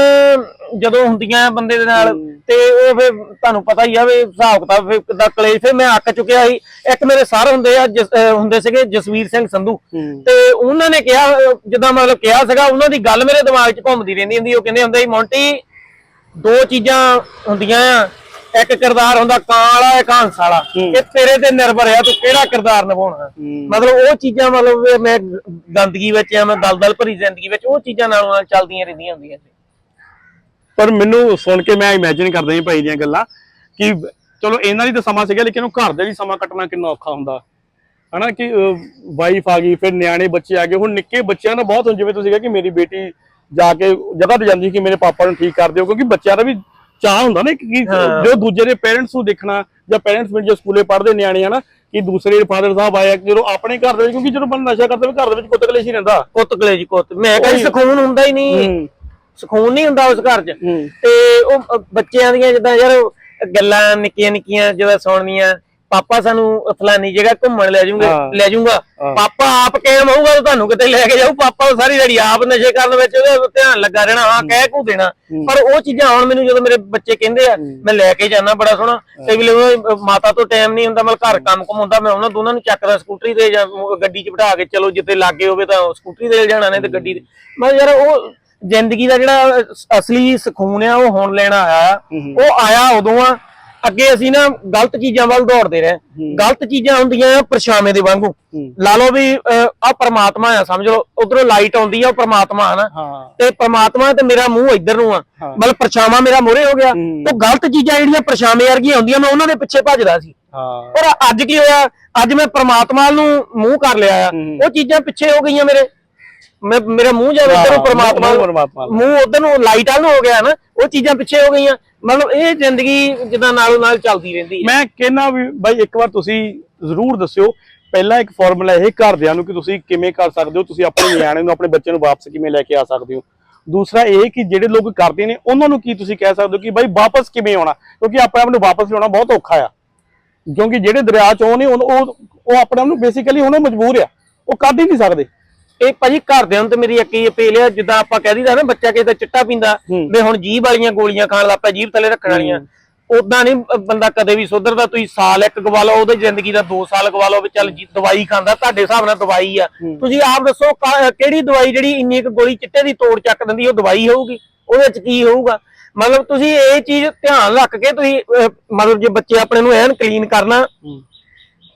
ਜਦੋਂ ਹੁੰਦੀਆਂ ਬੰਦੇ ਦੇ ਨਾਲ ਤੇ ਉਹ ਫਿਰ ਤੁਹਾਨੂੰ ਪਤਾ ਹੀ ਆ ਵੀ ਹਿਸਾਬ ਕਿਤਾਬ ਫਿਰ ਕਿੱਦਾਂ ਕਲੇਸ਼ ਫਿਰ ਮੈਂ ਅੱਕ ਚੁੱਕਿਆ ਸੀ। ਇੱਕ ਮੇਰੇ ਸਰ ਹੁੰਦੇ ਆ ਜਸ- ਅਹ ਹੁੰਦੇ ਸੀਗੇ ਜਸਵੀਰ ਸਿੰਘ ਸੰਧੂ। ਤੇ ਉਹਨਾਂ ਨੇ ਕਿਹਾ ਅਹ ਜਿੱਦਾਂ ਮਤਲਬ ਕਿਹਾ ਸੀਗਾ ਉਹਨਾਂ ਦੀ ਗੱਲ ਮੇਰੇ ਦਿਮਾਗ 'ਚ ਘੁੰਮਦੀ ਰਹਿੰਦੀ ਹੁੰਦੀ ਉਹ ਕਹਿੰਦੇ ਹੁੰਦੇ ਸੀ ਮੌਂਟੀ ਦੋ ਚੀਜ਼ਾਂ ਹੁੰਦੀਆਂ ਆ। ਇੱਕ ਕਿਰਦਾਰ ਹੁੰਦਾ ਕਾਂ ਵਾਲਾ ਇੱਕ ਹੰਸ ਵਾਲਾ। ਇਹ ਤੇਰੇ ਤੇ ਨਿਰਭਰ ਆ ਤੂੰ ਕਿਹੜਾ ਕਿਰਦਾਰ ਨਿਭਾਉਣਾ। ਮਤਲਬ ਉਹ ਚੀਜ਼ਾਂ ਮਤਲਬ ਵੀ ਮੈਂ ਗੰਦਗੀ ਵਿੱਚ ਆ ਮੈਂ ਦਲਦਲ ਭਰੀ ਜ਼ਿੰਦਗੀ ਵਿੱਚ ਉਹ ਚੀਜ਼ਾਂ ਨਾਲੋਂ ਨਾਲ ਚੱਲਦੀਆਂ ਰਹਿੰਦੀਆਂ ਹੁੰਦੀਆਂ ਸੀ। ਪਰ ਮੈਨੂੰ ਸੁਣ ਕੇ ਮੈਂ ਇਮੇਜਿਨ ਕਰਦਾ ਹਾਂ ਭਾਈ ਦੀਆਂ ਗੱਲਾਂ ਕਿ ਚਲੋ ਇਹਨਾਂ ਦੀ ਤਾਂ ਸਮਾਂ ਸੀਗਾ ਲੇਕਿਨ ਉਹ ਘਰ ਦੇ ਵੀ ਸਮਾਂ ਕੱਟਣਾ ਕਿੰਨਾ ਔਖਾ ਹੁੰਦਾ। ਹਨਾ ਕਿ ਵਾਈਫ ਆ ਗਈ ਫਿਰ ਨਿਆਣੇ ਬੱਚੇ ਆ ਗਏ। ਹੁਣ ਨਿੱਕੇ ਬੱਚਿਆਂ ਦਾ ਬਹੁਤ ਹੁਣ ਜਿਵੇਂ ਤੁਸੀਂ ਕਿਹਾ ਕਿ ਮੇਰੀ ਬੇਟੀ ਜਾ ਕੇ ਜਗ੍ਹਾ ਤੇ ਜਾਂਦੀ ਕਿ ਮੇਰੇ ਪਾਪਾ ਨੂੰ ਠੀਕ ਕਰ ਦਿਓ ਕਿਉਂਕਿ ਬੱਚਿਆਂ ਦਾ ਵੀ ਚਾਹ ਹੁੰਦਾ ਨਾ ਕਿ। ਜੋ ਦੂਜੇ ਦੇ ਪੇਰੈਂਟਸ ਨੂੰ ਦੇਖਣਾ ਜਾਂ ਪੇਰੈਂਟਸ ਵੀ ਜੋ ਸਕੂਲੇ ਪੜ੍ਹਦੇ ਨਿਆਣੇ ਆ ਨਾ ਕਿ ਦੂਸਰੇ ਫਾਦਰ ਸਾਹਿਬ ਆਇਆ ਜਦੋਂ ਆਪਣੇ ਘਰ ਦੇ ਵਿੱਚ ਕਿਉਂਕਿ ਜਦੋਂ ਬੰਦਾ ਨਸ਼ਾ ਕਰਦਾ ਵੀ ਘਰ ਦੇ ਵਿੱਚ ਕੁੱਤ ਕਲੇਸ਼ ਹੀ ਰਹਿੰਦਾ। ਕੁੱਤ ਕਲੇਜੀ ਕੁੱਤ। ਮੈਂ ਕਹਿੰਦਾ। ਸਕੂਨ ਹੁੰਦਾ ਹੀ ਨਹੀਂ। ਸਕੂਨ ਨਹੀਂ ਹੁੰਦਾ ਉਸ ਘਰ 'ਚ। ਤੇ ਉਹ ਬੱਚਿਆਂ ਦੀਆਂ ਜਿੱਦਾਂ ਯਾਰ ਗੱਲਾਂ ਨਿੱਕੀਆਂ ਨਿੱਕੀਆਂ ਜਦੋਂ ਸੁਣਨੀਆਂ ਪਾਪਾ ਸਾਨੂੰ ਫਲਾਨੀ ਜਗ੍ਹਾ ਘੁੰਮਣ ਲੈ ਜਾਊਂਗੇ। ਲੈ ਜਾਊਂਗਾ। ਪਾਪਾ ਆਪ ਕਾਇਮ ਹੋਊਗਾ ਤਾਂ ਤੁਹਾਨੂੰ ਕਿਤੇ ਲੈ ਕੇ ਜਾਊ ਪਾਪਾ ਸਾਰੀ ਦਿਹਾੜੀ ਆਪ ਨਸ਼ੇ ਕਰਨ ਵਿੱਚ ਉਹਦਾ ਧਿਆਨ ਲੱਗਾ ਰਹਿਣਾ ਹਾਂ ਕਹਿ ਕੂ ਦੇਣਾ। ਪਰ ਉਹ ਚੀਜ਼ਾਂ ਹੁਣ ਮੈਨੂੰ ਜਦੋਂ ਮੇਰੇ ਬੱਚੇ ਕਹਿੰਦੇ ਆ ਮੈਂ ਲੈ ਕੇ ਜਾਣਾ ਬੜਾ ਸੋਹਣਾ। ਕਈ ਵੇਲੇ ਉਹ, ਅ, ਮਾਤਾ ਤੋਂ ਟਾਈਮ ਨਹੀਂ ਹੁੰਦਾ ਮਤਲਬ ਘਰ ਕੰਮ ਕੁਮ ਹੁੰਦਾ ਮੈਂ ਉਹਨਾਂ ਦੋਨਾਂ ਨੂੰ ਚੱਕਦਾ ਸਕੂਟਰੀ ਤੇ ਜਾਂ ਗੱਡੀ 'ਚ ਬਿਠਾ ਕੇ ਚਲੋ ਜਿੱਥੇ ਲਾਗੇ ਹੋਵੇ ਤਾਂ ਸਕੂਟਰੀ ਤੇ ਲੈ ਜਾਣਾ ਨੇ ਤੇ ਗੱਡੀ ਤੇ। ਮੈਂ ਯਾਰ ਉਹ ਜ਼ਿੰਦਗੀ ਦਾ ਜਿਹੜਾ ਅਸਲੀ ਸਕੂਨ ਆ ਉਹ ਹੁਣ ਲੈਣਾ ਆਇਆ। ਉਹ ਆਇਆ ਉਦੋਂ ਆ। ਅੱਗੇ ਅਸੀਂ ਨਾ ਗਲਤ ਚੀਜ਼ਾਂ ਵੱਲ ਦੌੜਦੇ ਰਹੇ। ਗਲਤ ਚੀਜ਼ਾਂ ਹੁੰਦੀਆਂ ਆ ਪਰਛਾਵੇਂ ਦੇ ਵਾਂਗੂ। ਲਾ ਲਓ ਵੀ ਆ ਪ੍ਰਮਾਤਮਾ ਆ ਸਮਝ ਲਓ। ਉਧਰੋਂ ਲਾਈਟ ਆਉਂਦੀ ਆ ਉਹ ਪ੍ਰਮਾਤਮਾ ਆ ਨਾ। ਹਾਂ। ਤੇ ਪ੍ਰਮਾਤਮਾ ਤੇ ਮੇਰਾ ਮੂੰਹ ਇੱਧਰ ਨੂੰ ਆ। ਮਤਲਬ ਪਰਛਾਵਾਂ ਮੇਰਾ ਮੋਰੇ ਹੋ ਗਿਆ। ਉਹ ਗਲਤ ਚੀਜ਼ਾਂ ਜਿਹੜੀਆਂ ਪਰਛਾਵੇਂ ਵਰਗੀਆਂ ਹੁੰਦੀਆਂ ਮੈਂ ਉਹਨਾਂ ਦੇ ਪਿੱਛੇ ਭੱਜਦਾ ਸੀ। ਪਰ ਅੱਜ ਕੀ ਹੋਇਆ? ਅੱਜ ਮੈਂ ਪ੍ਰਮਾਤਮਾ ਨੂੰ ਮੂੰਹ ਕਰ ਲਿਆ ਆ। ਉਹ ਚੀਜ਼ਾਂ ਪਿੱਛੇ ਹੋ ਗਈਆਂ ਮੇਰੇ। ਮੈਂ ਮੇਰਾ ਮੂੰਹ ਜਾਵੇ ਇੱਧਰ ਨੂੰ ਪ੍ਰਮਾਤਮਾ ਮੂੰਹ ਪਰਮਾਤਮਾ ਵੱਲ। ਮੂੰਹ ਉਧਰ ਨੂੰ ਲਾਈਟ ਵੱਲ ਨੂੰ ਹੋ ਗਿਆ ਨਾ ਉਹ ਚੀਜ਼ਾਂ ਪਿੱਛੇ ਹੋ ਗਈਆਂ। ਮਤਲਬ ਇਹ ਜ਼ਿੰਦਗੀ ਜਿੱਦਾਂ ਨਾਲੋਂ ਨਾਲ ਚੱਲਦੀ ਰਹਿੰਦੀ ਹੈ। ਮੈਂ ਕਹਿਣਾ ਵੀ ਬਾਈ ਇੱਕ ਵਾਰ ਤੁਸੀਂ ਜ਼ਰੂਰ ਦੱਸਿਓ ਪਹਿਲਾ ਇੱਕ ਫਾਰਮੂਲਾ ਇਹ ਘਰਦਿਆਂ ਨੂੰ ਕਿ ਤੁਸੀਂ ਕਿਵੇਂ ਕਰ ਸਕਦੇ ਹੋ ਤੁਸੀਂ ਆਪਣੇ ਨਿਆਣੇ ਨੂੰ ਆਪਣੇ ਬੱਚੇ ਨੂੰ ਵਾਪਸ ਕਿਵੇਂ ਲੈ ਕੇ ਆ ਸਕਦੇ ਹੋ। ਦੂਸਰਾ ਇਹ ਕਿ ਜਿਹੜੇ ਲੋਕ ਕਰਦੇ ਨੇ ਉਹਨਾਂ ਨੂੰ ਕੀ ਤੁਸੀਂ ਕਹਿ ਸਕਦੇ ਹੋ ਕਿ ਬਾਈ ਵਾਪਸ ਕਿਵੇਂ ਆਉਣਾ? ਕਿਉਂਕਿ ਆਪਣੇ ਆਪ ਨੂੰ ਵਾਪਸ ਲਿਆਉਣਾ ਬਹੁਤ ਔਖਾ ਆ। ਕਿਉਂਕਿ ਜਿਹੜੇ ਦਰਿਆ ਚ ਨੇ ਉਹ ਉਹ ਉਹ ਆਪਣੇ ਆਪ ਨੂੰ ਬੇਸਿਕਲੀ ਹੁਣ ਉਹ ਮਜਬੂਰ ਆ। ਉਹ ਕੱਢ ਹੀ ਨਹੀਂ ਸਕਦੇ। ਇਹ ਭਾਜੀ ਘਰਦਿਆਂ ਨੂੰ ਤੇ ਮੇਰੀ ਇੱਕ ਹੀ ਅਪੀਲ ਹੈ ਜਿੱਦਾਂ ਆਪਾਂ ਕਹਿ ਦਈਦਾ ਨਾ ਬੱਚਾ ਕਿਸੇ ਦਾ ਚਿੱਟਾ ਪੀਂਦਾ। ਵੀ ਹੁਣ ਜੀਭ ਵਾਲੀਆਂ ਗੋਲੀਆਂ ਖਾਣ ਲੱਗ ਪਿਆ ਜੀਭ ਥੱਲੇ ਰੱਖਣ ਵਾਲੀਆਂ। ਉਦਾਂ ਨਹੀਂ ਬੰਦਾ ਕਦੇ ਵੀ ਸੁਧਰਦਾ ਤੁਸੀਂ ਸਾਲ ਇੱਕ ਗਵਾ ਲਓ ਉਹਦੇ ਜ਼ਿੰਦਗੀ ਦਾ 2 ਸਾਲ ਗਵਾ ਲਓ ਵੀ ਚੱਲ ਜੀ ਦਵਾਈ ਖਾਂਦਾ ਤੁਹਾਡੇ ਹਿਸਾਬ ਨਾਲ ਦਵਾਈ ਆ। ਤੁਸੀਂ ਆਪ ਦੱਸੋ ਕਿਹੜੀ ਦਵਾਈ ਜਿਹੜੀ ਇੰਨੀ ਇੱਕ ਗੋਲੀ ਚਿੱਟੇ ਦੀ ਤੋੜ ਚੱਕ ਦਿੰਦੀ ਉਹ ਦਵਾਈ ਹੋਊਗੀ? ਉਹਦੇ ਚ ਕੀ ਹੋਊਗਾ? ਮਤਲਬ ਤੁਸੀਂ ਇਹ ਚੀਜ਼ ਧਿਆਨ ਰੱਖ ਕੇ ਤੁਸੀਂ ਮਤਲਬ ਜੇ ਬੱਚੇ ਆਪਣੇ ਨੂੰ ਐਨ ਕਲੀਨ ਕਰਨਾ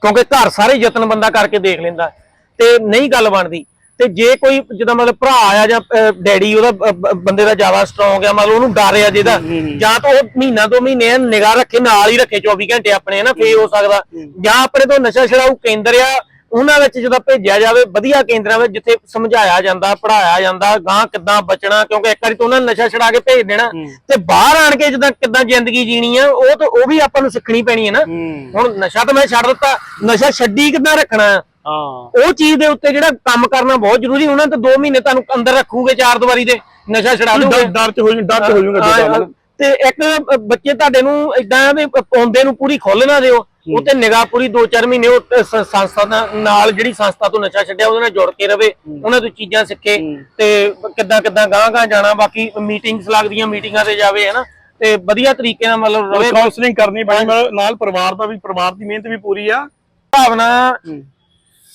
ਕਿਉਂਕਿ ਘਰ ਸਾਰੇ ਯਤਨ ਬੰਦਾ ਕਰਕੇ ਦੇਖ ਲੈਂਦਾ। ਤੇ ਨਹੀਂ ਗੱਲ ਬਣਦੀ। ਤੇ ਜੇ ਕੋਈ ਜਿੱਦਾਂ ਮਤਲਬ ਭਰਾ ਆ ਜਾਂ ਡੈਡੀ ਉਹਦਾ ਬੰਦੇ ਦਾ ਜ਼ਿਆਦਾ ਸਟਰੋਂਗ ਆ ਮਤਲਬ ਉਹਨੂੰ ਡਰ ਆ ਜਿਹਦਾ ਜਾਂ ਤਾਂ ਉਹ ਮਹੀਨਾ ਦੋ ਮਹੀਨੇ ਨਿਗਾਹ ਰੱਖੇ ਨਾਲ ਹੀ ਰੱਖੇ 24 ਘੰਟੇ ਆਪਣੇ ਹਨਾ ਫੇਰ ਹੋ ਸਕਦਾ। ਜਾਂ ਆਪਣੇ ਤੋਂ ਨਸ਼ਾ ਛਡਾਊ ਕੇਂਦਰ ਆ ਉਹਨਾਂ ਵਿੱਚ ਜਦੋਂ ਭੇਜਿਆ ਜਾਵੇ ਵਧੀਆ ਕੇਂਦਰਾਂ ਵਿੱਚ ਜਿੱਥੇ ਸਮਝਾਇਆ ਜਾਂਦਾ ਪੜਾਇਆ ਜਾਂਦਾ ਗਾਂ ਕਿੱਦਾਂ ਬਚਣਾ ਕਿਉਂਕਿ ਇੱਕ ਵਾਰੀ ਤਾਂ ਉਹਨਾਂ ਨੇ ਨਸ਼ਾ ਛਡਾ ਕੇ ਭੇਜ ਦੇਣਾ ਤੇ ਬਾਹਰ ਆਣ ਕੇ ਜਦੋਂ ਕਿੱਦਾਂ ਜ਼ਿੰਦਗੀ ਜੀਣੀ ਆ ਉਹ ਤਾਂ ਉਹ ਵੀ ਆਪਾਂ ਨੂੰ ਸਿੱਖਣੀ ਪੈਣੀ ਹੈ ਨਾ। ਹੁਣ ਨਸ਼ਾ ਤਾਂ ਮੈਂ ਛੱਡ ਦਿੱਤਾ ਨਸ਼ਾ ਛੱਡੀ ਕਿੱਦਾਂ ਰੱਖਣਾ? ਆ? ਹਾਂ। ਉਹ ਚੀਜ਼ ਦੇ ਉੱਤੇ ਜਿਹੜਾ ਕੰਮ ਕਰਨਾ ਬਹੁਤ ਜ਼ਰੂਰੀ ਉਹਨਾਂ ਤੇ 2 ਮਹੀਨੇ ਤੁਹਾਨੂੰ ਅੰਦਰ ਰੱਖੂਗੇ ਚਾਰ ਦੀਵਾਰੀ ਦੇ ਨਸ਼ਾ ਛਡਾ ਦੂਗੇ। ਡਰ ਚ ਹੋ ਜੂ ਡਰ ਚ ਹੋ ਜੂਗਾ ਹਾਂ, ਹਾਂ, ਤੇ ਇੱਕ ਬੱਚੇ ਤੁਹਾਡੇ ਨੂੰ ਇਦਾਂ ਵੀ ਪੌਂਦੇ ਨੂੰ ਪੂਰੀ ਖੋਲ ਨਾ ਦਿਓ ਉਹ ਤੇ ਨਿਗਾਹ ਪੂਰੀ 2-4 ਮਹੀਨੇ ਉਹ ਸੰਸਥਾ ਦਾ- ਨਾਲ ਜਿਹੜੀ ਸੰਸਥਾ ਤੋਂ ਨਸ਼ਾ ਛੱਡਿਆ ਉਹਦੇ ਨਾਲ ਜੁੜ ਕੇ ਰਵੇ ਉਹਨਾਂ ਤੋਂ ਚੀਜ਼ਾਂ ਸਿੱਖੇ ਤੇ ਕਿੱਦਾਂ ਕਿੱਦਾਂ ਗਾਂ ਗਾਂ ਜਾਣਾ ਬਾਕੀ ਮੀਟਿੰਗਸ ਲੱਗਦੀਆਂ ਮੀਟਿੰਗਾਂ ਤੇ ਜਾਵੇ ਹਨਾ ਤੇ ਵਧੀਆ ਤਰੀਕੇ ਨਾਲ ਮਤਲਬ ਰਵੇ। ਕਾਉਂਸਲਿੰਗ ਕਰਨੀ ਪੈਣੀ ਮਤਲਬ ਨਾਲ ਪਰਿਵਾਰ ਦਾ ਵੀ ਪਰਿਵਾਰ ਦੀ ਮਿਹਨਤ ਵੀ ਪੂਰੀ ਆ। ਭਾਵਨਾ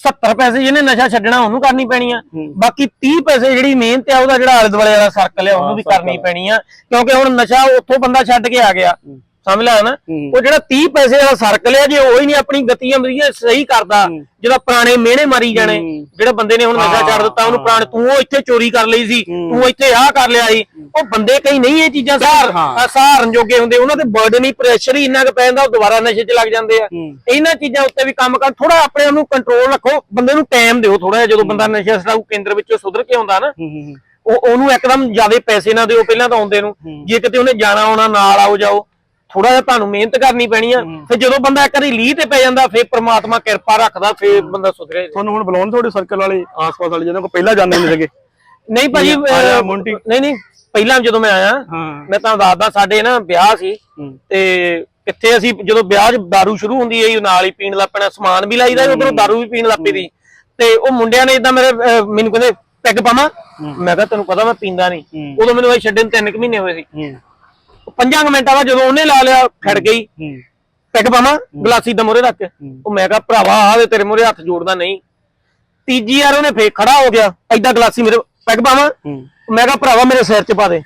70 ਪੈਸੇ ਜਿਹਨੇ ਨਸ਼ਾ ਛੱਡਣਾ ਉਹਨੂੰ ਕਰਨੀ ਪੈਣੀ ਆ। ਬਾਕੀ 30 ਪੈਸੇ ਜਿਹੜੀ ਮਿਹਨਤ ਆ ਉਹਦਾ ਜਿਹੜਾ ਆਲੇ ਦੁਆਲੇ ਵਾਲਾ ਸਰਕਲ ਆ ਉਹਨੂੰ ਵੀ ਕਰਨੀ ਪੈਣੀ ਆ। ਕਿਉਂਕਿ ਹੁਣ ਨਸ਼ਾ ਉੱਥੋਂ ਬੰਦਾ ਛੱਡ ਕੇ ਆ ਗਿਆ। ਸਮਝ ਲਿਆ ਨਾ? ਹੂੰ। ਉਹ ਜਿਹੜਾ 30 ਪੈਸੇ ਵਾਲਾ ਸਰਕਲ ਆ ਜੇ ਉਹ ਹੀ ਨਹੀਂ ਆਪਣੀ ਗਤੀਆਂ ਮਰੀਆਂ ਸਹੀ ਕਰਦਾ ਜਿਹੜਾ ਪੁਰਾਣੇ ਮਿਹਣੇ ਮਾਰੀ ਜਾਣੇ ਹੂੰ। ਜਿਹੜੇ ਬੰਦੇ ਨੇ ਹੁਣ ਨਸ਼ਾ ਹਾਂ, ਛੱਡ ਦਿੱਤਾ ਉਹਨੂੰ ਪੁਰਾਣੇ ਤੂੰ ਉਹ ਇੱਥੇ ਚੋਰੀ ਕਰ ਲਈ ਸੀ ਹੂੰ। ਤੂੰ ਇੱਥੇ ਆਹ ਕਰ ਲਿਆ ਸੀ। ਉਹ ਬੰਦੇ ਕਈ ਨਹੀਂ ਇਹ ਚੀਜ਼ਾਂ ਸਹਾਰ ਹਾਂ। ਸਹਾਰਨ ਜੋਗੇ ਹੁੰਦੇ ਉਹਨਾਂ ਤੇ ਬਰਡਨ ਹੀ ਪ੍ਰੈਸ਼ਰ ਹੀ ਇੰਨਾ ਕੁ ਪੈ ਜਾਂਦਾ ਉਹ ਦੁਬਾਰਾ ਨਸ਼ੇ 'ਚ ਲੱਗ ਜਾਂਦੇ ਆ। ਹੂੰ। ਇਹਨਾਂ ਚੀਜ਼ਾਂ ਉੱਤੇ ਵੀ ਕੰਮ ਕਰ ਥੋੜਾ ਆਪਣੇ ਆਪ ਨੂੰ ਕੰਟਰੋਲ ਰੱਖੋ ਬੰਦੇ ਨੂੰ ਟਾਈਮ ਦਿਓ ਥੋੜਾ ਜਿਹਾ ਜਦੋਂ ਬੰਦਾ ਨਸ਼ਾ ਛਡਾਊ ਕੇਂਦਰ ਵਿੱਚੋਂ ਸੁਧਰ ਕੇ ਆਉਂਦਾ ਨਾ ਹੂੰ ਹੂੰ ਉਹ ਉਹਨੂੰ ਇੱਕਦਮ ਜ਼ਿਆਦਾ ਪੈਸੇ ਨਾ ਦਿਓ ਪਹਿਲਾਂ ਤਾਂ ਆਉਂਦੇ ਨੂੰ। ਜੇ ਕਿਤੇ ਉਹਨੇ ਜਾਣਾ ਆਉਣਾ ਨਾਲ ਆਓ ਜਾਓ। ਥੋੜਾ ਜਿਹਾ ਤੁਹਾਨੂੰ ਮਿਹਨਤ ਕਰਨੀ ਪੈਣੀ ਆ ਫਿਰ ਜਦੋਂ ਬੰਦਾ ਇੱਕ ਵਾਰੀ ਲੀਹ ਤੇ ਪੈ ਜਾਂਦਾ ਫਿਰ ਪ੍ਰਮਾਤਮਾ ਕਿਰਪਾ ਰੱਖਦਾ ਫਿਰ ਬੰਦਾ ਸੁਧਰੇ ਤੁਹਾਨੂੰ ਹੁਣ ਬੁਲਾਉਣ ਤੁਹਾਡੇ ਸਰਕਲ ਵਾਲੇ ਆਸ-ਪਾਸ ਵਾਲੇ ਜਿਹਨਾਂ ਕੋ ਪਹਿਲਾਂ ਜਾਂਦੇ ਹੁੰਦੇ ਸੀਗੇ? ਨਹੀਂ ਭਾਜੀ। ਨਹੀਂ ਨਹੀਂ ਪਹਿਲਾਂ ਜਦੋਂ ਮੈਂ ਆਇਆ ਮੈਂ ਤਾਂ ਦੱਸਦਾ ਸਾਡੇ ਨਾ ਵਿਆਹ ਸੀ। ਤੇ ਕਿੱਥੇ ਅਸੀਂ ਜਦੋਂ ਵਿਆਹ 'ਚ ਦਾਰੂ ਸ਼ੁਰੂ ਹੁੰਦੀ ਹੈ ਨਾਲ ਹੀ ਪੀਣ ਲੱਗ ਪੈਣਾ ਸਮਾਨ ਵੀ ਲਾਈਦਾ ਉਧਰੋਂ ਦਾਰੂ ਵੀ ਪੀਣ ਲੱਗ ਪਈ ਦੀ ਤੇ ਉਹ ਮੁੰਡਿਆਂ ਨੇ ਇਦਾਂ ਮੇਰੇ ਮੈਨੂੰ ਕਹਿੰਦੇ ਪੈਗ ਪਾਵਾਂ? ਮੈਂ ਕਿਹਾ ਤੈਨੂੰ ਪਤਾ ਮੈਂ ਪੀਂਦਾ ਨਹੀਂ। ਉਦੋਂ ਮੈਨੂੰ ਇਹ ਛੱਡੇ ਨੂੰ ਤਿੰਨ ਕੁ ਮਹੀਨੇ ਹੋਏ ਸੀ। ਪੰਜਾਂ ਕੁ ਮਿੰਟਾਂ ਬਾਅਦ ਜਦੋਂ ਉਹਨੇ ਲਾ ਲਿਆ ਖੜ ਗਈ। ਹੂੰ। ਪੈਗ ਪਾਵਾਂ ਗਲਾਸੀ ਦਾ ਮੋਰੇ ਰੱਖ ਕੇ। ਉਹ ਮੈਂ ਕਿਹਾ ਭਰਾਵਾ ਆ ਦੇ ਤੇਰੇ ਮੋਰੇ ਹੱਥ ਜੋੜਦਾ ਨਹੀਂ। ਤੀਜੀ ਵਾਰ ਉਹਨੇ ਫੇਰ ਖੜਾ ਹੋ ਗਿਆ ਐਦਾਂ ਗਲਾਸੀ ਮੇਰੇ ਪੈਗ ਪਾਵਾਂ। ਮੈਂ ਕਿਹਾ ਭਰਾਵਾ ਮੇਰੇ ਸਿਰ 'ਚ ਪਾ ਦੇ।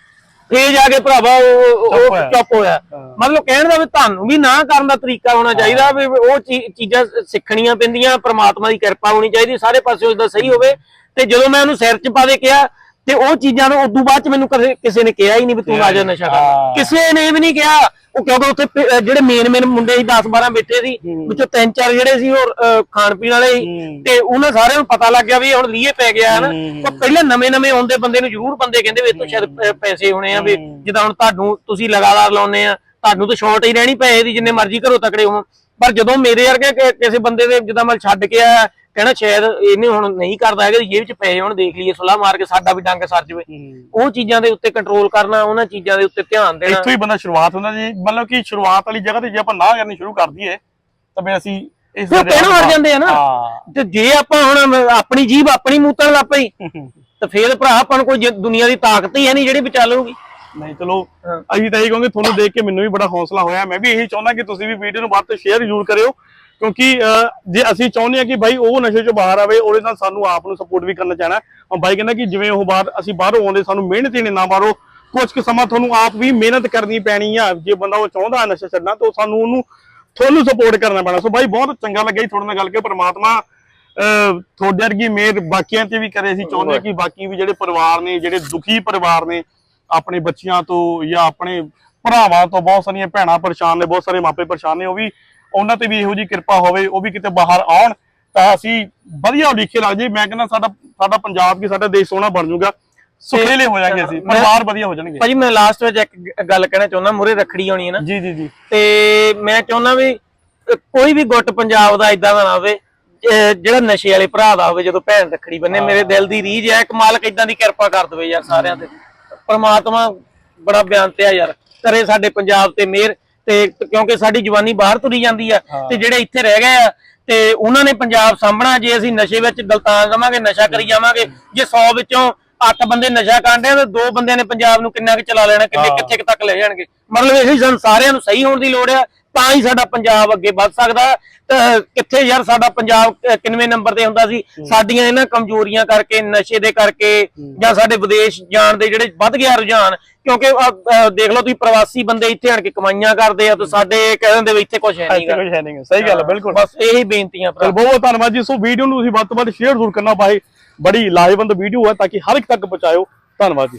ਫੇਰ ਜਾ ਕੇ ਭਰਾਵਾ ਉਹ ਚੁੱਪ ਹੋਇਆ। ਮਤਲਬ ਕਹਿਣ ਦਾ ਵੀ ਤੁਹਾਨੂੰ ਵੀ ਨਾ ਕਰਨ ਦਾ ਤਰੀਕਾ ਹੋਣਾ ਚਾਹੀਦਾ ਵੀ ਉਹ ਚੀਜ਼ਾਂ ਸਿੱਖਣੀਆਂ ਪੈਂਦੀਆਂ ਪ੍ਰਮਾਤਮਾ ਦੀ ਕਿਰਪਾ ਹੋਣੀ ਚਾਹੀਦੀ ਸਾਰੇ ਪਾਸੇ ਉਸਦਾ ਸਹੀ ਹੋਵੇ। ਤੇ ਜਦੋਂ ਮੈਂ ਉਹਨੂੰ ਸਿਰ 'ਚ ਪਾ ਦੇ ਕਿਹਾ ਤੇ ਉਹ ਚੀਜ਼ਾਂ ਨੂੰ ਉਦੋਂ ਬਾਅਦ 'ਚ ਮੈਨੂੰ ਕਦੇ ਕਿਸੇ ਨੇ ਕਿਹਾ ਹੀ ਨਹੀਂ ਵੀ ਤੂੰ ਜਾ ਨਸ਼ਾ ਕਰ। ਕਿਸੇ ਨੇ ਵੀ ਨਹੀਂ ਕਿਹਾ। ਉਹ ਕਿਉਂਕਿ ਉੱਥੇ ਜਿਹੜੇ ਮੇਨ ਮੇਨ ਮੁੰਡੇ ਸੀ 10 12 ਬੈਠੇ ਸੀ ਵਿੱਚੋਂ ਤਿੰਨ ਚਾਰ ਜਿਹੜੇ ਸੀ ਹੋਰ ਅਹ, ਖਾਣ ਪੀਣ ਵਾਲੇ। ਤੇ ਉਹਨਾਂ ਸਾਰਿਆਂ ਨੂੰ ਪਤਾ ਲੱਗ ਗਿਆ ਵੀ ਹੁਣ ਲੀਏ ਪੈ ਗਿਆ ਹੈ ਨਾ ਹੂੰ। ਉਹ ਪਹਿਲਾਂ ਨਵੇਂ ਨਵੇਂ ਆਉਂਦੇ ਬੰਦੇ ਨੂੰ ਜ਼ਰੂਰ ਬੰਦੇ ਕਹਿੰਦੇ ਵੀ ਇਹ ਤੋਂ ਸ਼ਾਇਦ ਪੈਸੇ ਹੋਣੇ ਆ ਵੀ ਜਿੱਦਾਂ ਹੁਣ ਤੁਹਾਨੂੰ ਤੁਸੀਂ ਲਗਾਤਾਰ ਲਾਉਨੇ ਆ ਤੁਹਾਨੂੰ ਤਾਂ ਸ਼ਾਰਟ ਹੀ ਰਹਿਣੀ ਪੈਸੇ ਦੀ ਜਿੰਨੇ ਮਰਜ਼ੀ ਘਰੋਂ ਤਕੜੇ ਹੋ ਪਰ ਜਦੋਂ ਮੇਰੇ ਵਰਗੇ ਕਿਸੇ ਬੰਦੇ ਦੇ ਜਿੱਦਾਂ ਮੈਂ ਛੱਡ ਕੇ ਆਇਆ ਕਹਿਣਾ ਸ਼ਾਇਦ ਇਹਨੇ ਹੁਣ ਨਹੀਂ ਕਰਦਾ ਹੈਗਾ ਜੇਬ 'ਚ ਪੈਸੇ ਹੁਣ ਦੇਖ ਲਈਏ ਸੁਲਾ ਮਾਰ ਕੇ ਸਾਡਾ ਵੀ ਡੰਗ ਸਰ ਜਵੇ। ਉਹ ਚੀਜ਼ਾਂ ਦੇ ਉੱਤੇ ਕੰਟਰੋਲ ਕਰਨਾ ਉਹਨਾਂ ਚੀਜ਼ਾਂ ਦੇ ਉੱਤੇ ਧਿਆਨ ਦੇਣਾ। ਇੱਥੋਂ ਹੀ ਬੰਦਾ ਸ਼ੁਰੂਆਤ ਹੁੰਦਾ ਜੀ ਮਤਲਬ ਕਿ ਸ਼ੁਰੂਆਤ ਵਾਲੀ ਜਗ੍ਹਾ ਤੇ ਜੇ ਆਪਾਂ ਨਾ ਕਰਨੀ ਸ਼ੁਰੂ ਕਰ ਦਈਏ ਤਾਂ ਫਿਰ ਅਸੀਂ ਇਸ ਦੇ ਕਹਿਣਾ ਹਟ ਜਾਂਦੇ ਆ ਨਾ। ਤੇ ਜੇ ਆਪਾਂ ਹੁਣ ਆਪਣੀ ਜੀਬ ਆਪਣੀ ਮੂਤਣ ਲੱਗ ਪਈ ਤੇ ਫੇਰ ਭਰਾ ਆਪਾਂ ਨੂੰ ਕੋਈ ਦੁਨੀਆ ਦੀ ਤਾਕਤ ਹੀ ਹੈ ਨਹੀਂ ਜਿਹੜੀ ਬਚਾਲੂਗੀ ਨਹੀਂ ਚਲੋ ਅਸੀਂ ਤਾਂ ਇਹ ਕਹਾਂਗੇ ਤੁਹਾਨੂੰ ਦੇਖ ਕੇ ਮੈਨੂੰ ਵੀ ਬੜਾ ਹੌਸਲਾ ਹੋਇਆ। ਮੈਂ ਵੀ ਇਹੀ ਚਾਹੁੰਦਾ ਕਿ ਤੁਸੀਂ ਵੀ ਵੀਡੀਓ ਨੂੰ ਵੱਧ ਤੋਂ ਸ਼ੇਅਰ ਜ਼ਰੂਰ ਕਰਿਓ। ਕਿਉਂਕਿ ਅਹ, ਜੇ ਅਸੀਂ ਚਾਹੁੰਦੇ ਹਾਂ ਕਿ ਭਾਈ ਉਹ ਨਸ਼ੇ ਚੋਂ ਬਾਹਰ ਆਵੇ ਉਹਦੇ ਨਾਲ ਸਾਨੂੰ ਆਪ ਨੂੰ ਸਪੋਰਟ ਵੀ ਕਰਨਾ ਚਾਹਣਾ ਹੁਣ ਕਹਿੰਦਾ ਕਿ ਜਿਵੇਂ ਉਹ ਬਾਹਰ ਅਸੀਂ ਬਾਹਰੋਂ ਆਉਂਦੇ ਸਾਨੂੰ ਮਿਹਨਤ ਹੀ ਨਹੀਂ ਨਾ ਬਾਹਰੋਂ ਕੁਝ ਕੁ ਸਮਾਂ ਤੁਹਾਨੂੰ ਆਪ ਵੀ ਮਿਹਨਤ ਕਰਨੀ ਪੈਣੀ ਆ। ਜੇ ਬੰਦਾ ਉਹ ਚਾਹੁੰਦਾ ਨਸ਼ਾ ਛੱਡਣਾ ਤਾਂ ਸਾਨੂੰ ਉਹਨੂੰ ਤੁਹਾਨੂੰ ਸਪੋਰਟ ਕਰਨਾ ਪੈਣਾ। ਸੋ ਬਾਈ ਬਹੁਤ ਚੰਗਾ ਲੱਗਿਆ ਜੀ ਤੁਹਾਡੇ ਨਾਲ ਗੱਲ ਕੇ। ਪ੍ਰਮਾਤਮਾ ਅਹ, ਤੁਹਾਡੇ ਵਰਗੀ ਮਿਹਰ ਬਾਕੀਆਂ ਤੇ ਵੀ ਕਰੇ। ਅਸੀਂ ਚਾਹੁੰਦੇ ਹਾਂ ਕਿ ਬਾਕੀ ਵੀ ਜਿਹੜੇ ਪਰਿਵਾਰ ਨੇ ਜਿਹੜੇ ਦੁਖੀ ਪਰਿਵਾਰ ਨੇ ਆਪਣੇ ਬੱਚਿਆਂ ਤੋਂ ਜਾਂ ਆਪਣੇ ਭਰਾਵਾਂ ਤੋਂ ਬਹੁਤ ਸਾਰੀਆਂ ਭੈਣਾਂ ਪਰੇਸ਼ਾਨ ਨੇ ਬਹੁਤ ਸਾਰੇ ਮਾਪੇ ਪਰੇਸ਼ਾਨ ਨੇ ਉਹ ਵੀ ਉਹਨਾਂ ਤੇ ਵੀ ਇਹੋ ਜੀ ਕਿਰਪਾ ਹੋਵੇ ਉਹ ਵੀ ਕਿਤੇ ਬਾਹਰ ਆਉਣ ਤਾਂ ਅਸੀਂ ਵਧੀਆ ਲਿਖੇ ਲੱਗ ਜੇ ਮੈਂ ਕਹਿੰਦਾ ਸਾਡਾ ਸਾਡਾ ਪੰਜਾਬ ਕੀ ਸਾਡਾ ਦੇਸ਼ ਸੋਹਣਾ ਬਣ ਜਾਊਗਾ। ਸੁਖੇਲੇ ਹੋ ਜਾਣਗੇ ਅਸੀਂ ਪਰਿਵਾਰ ਵਧੀਆ ਹੋ ਜਾਣਗੇ। ਭਾਜੀ ਮੈਂ ਲਾਸਟ ਵਿੱਚ ਇੱਕ ਗੱਲ ਕਹਿਣਾ ਚਾਹੁੰਦਾ ਮੂਰੇ ਰੱਖੜੀ ਆਉਣੀ ਹੈ ਨਾ। ਜੀ ਜੀ ਜੀ। ਤੇ ਮੈਂ ਚਾਹੁੰਦਾ ਵੀ ਕੋਈ ਵੀ ਗੁੱਟ ਪੰਜਾਬ ਦਾ ਇਦਾਂ ਦਾ ਨਾ ਹੋਵੇ ਜਿਹੜਾ ਨਸ਼ੇ ਵਾਲੇ ਭਰਾ ਦਾ ਹੋਵੇ ਜਦੋਂ ਭੈਣ ਰੱਖੜੀ ਬੰਨੇ ਮੇਰੇ ਦਿਲ ਦੀ ਰੀਝ ਹੈ ਇੱਕ ਮਾਲਕ ਇਦਾਂ ਦੀ ਕਿਰਪਾ ਕਰ ਦਵੇ ਯਾਰ ਸਾਰਿਆਂ ਤੇ। ਪਰਮਾਤਮਾ ਬੜਾ ਬਿਆਨ ਤੇ ਆ ਯਾਰ ਕਰੇ ਸਾਡੇ ਪੰਜਾਬ ਤੇ ਮਿਹਰ ਤੇ ਕਿਉਂਕਿ ਸਾਡੀ ਜਵਾਨੀ ਬਾਹਰ ਤੁਰੀ ਜਾਂਦੀ ਆ ਤੇ ਜਿਹੜੇ ਇੱਥੇ ਰਹਿ ਗਏ ਆ ਤੇ ਉਹਨਾਂ ਨੇ ਪੰਜਾਬ ਸਾਂਭਣਾ ਜੇ ਅਸੀਂ ਨਸ਼ੇ ਵਿੱਚ ਗਲਤਾਂ ਰਵਾਂਗੇ ਨਸ਼ਾ ਕਰੀ ਜਾਵਾਂਗੇ ਜੇ 100 ਵਿੱਚੋਂ 8 ਬੰਦੇ ਨਸ਼ਾ ਕਰਦੇ ਆ ਤੇ ਦੋ ਬੰਦਿਆਂ ਨੇ ਪੰਜਾਬ ਨੂੰ ਕਿੰਨਾ ਕੁ ਚਲਾ ਲੈਣਾ ਕਿੰਨੇ। ਕਿੱਥੇ ਤੱਕ ਲੈ ਜਾਣਗੇ। ਮਤਲਬ ਇਹ ਸਾਨੂੰ ਸਾਰਿਆਂ ਨੂੰ ਸਹੀ ਹੋਣ ਦੀ ਲੋੜ ਆ ਤਾਂ ਹੀ ਸਾਡਾ ਪੰਜਾਬ ਅੱਗੇ ਵੱਧ ਸਕਦਾ ਤਾਂ ਕਿੱਥੇ ਯਾਰ ਸਾਡਾ ਪੰਜਾਬ ਕਿੰਨਵੇਂ ਨੰਬਰ ਤੇ ਹੁੰਦਾ ਸੀ? ਸਾਡੀਆਂ ਇਹਨਾਂ ਕਮਜ਼ੋਰੀਆਂ ਕਰਕੇ ਨਸ਼ੇ ਦੇ ਕਰਕੇ ਜਾਂ ਸਾਡੇ ਵਿਦੇਸ਼ ਜਾਣ ਦੇ ਜਿਹੜੇ ਵੱਧ ਗਿਆ ਰੁਝਾਨ ਕਿਉਂਕਿ ਦੇਖ ਲਓ ਤੁਸੀਂ ਪ੍ਰਵਾਸੀ ਬੰਦੇ ਇੱਥੇ ਆਣ ਕੇ ਕਮਾਈਆਂ ਕਰਦੇ ਆ ਤੇ ਸਾਡੇ ਕਹਿ ਦਿੰਦੇ ਵੀ ਇੱਥੇ ਕੁਝ ਹੈ ਇੱਥੇ ਨਹੀਂਗਾ। ਕੁਝ ਹੈ ਨਹੀਂ ਸਹੀ ਗੱਲ ਬਿਲਕੁਲ। ਬਸ ਇਹੀ ਬੇਨਤੀਆਂ ਬਹੁਤ ਬਹੁਤ ਧੰਨਵਾਦ ਜੀ। ਸੋ ਵੀਡੀਓ ਨੂੰ ਤੁਸੀਂ ਵੱਧ ਤੋਂ ਵੱਧ ਸ਼ੇਅਰ ਜ਼ਰੂਰ ਕਰਨਾ ਭਾਈ। ਬੜੀ ਲਾਹੇਵੰਦ ਵੀਡੀਓ ਹੈ ਤਾਂ ਕਿ ਹਰ ਇੱਕ ਤੱਕ ਪਹੁੰਚਾਇਓ। ਧੰਨਵਾਦ ਜੀ।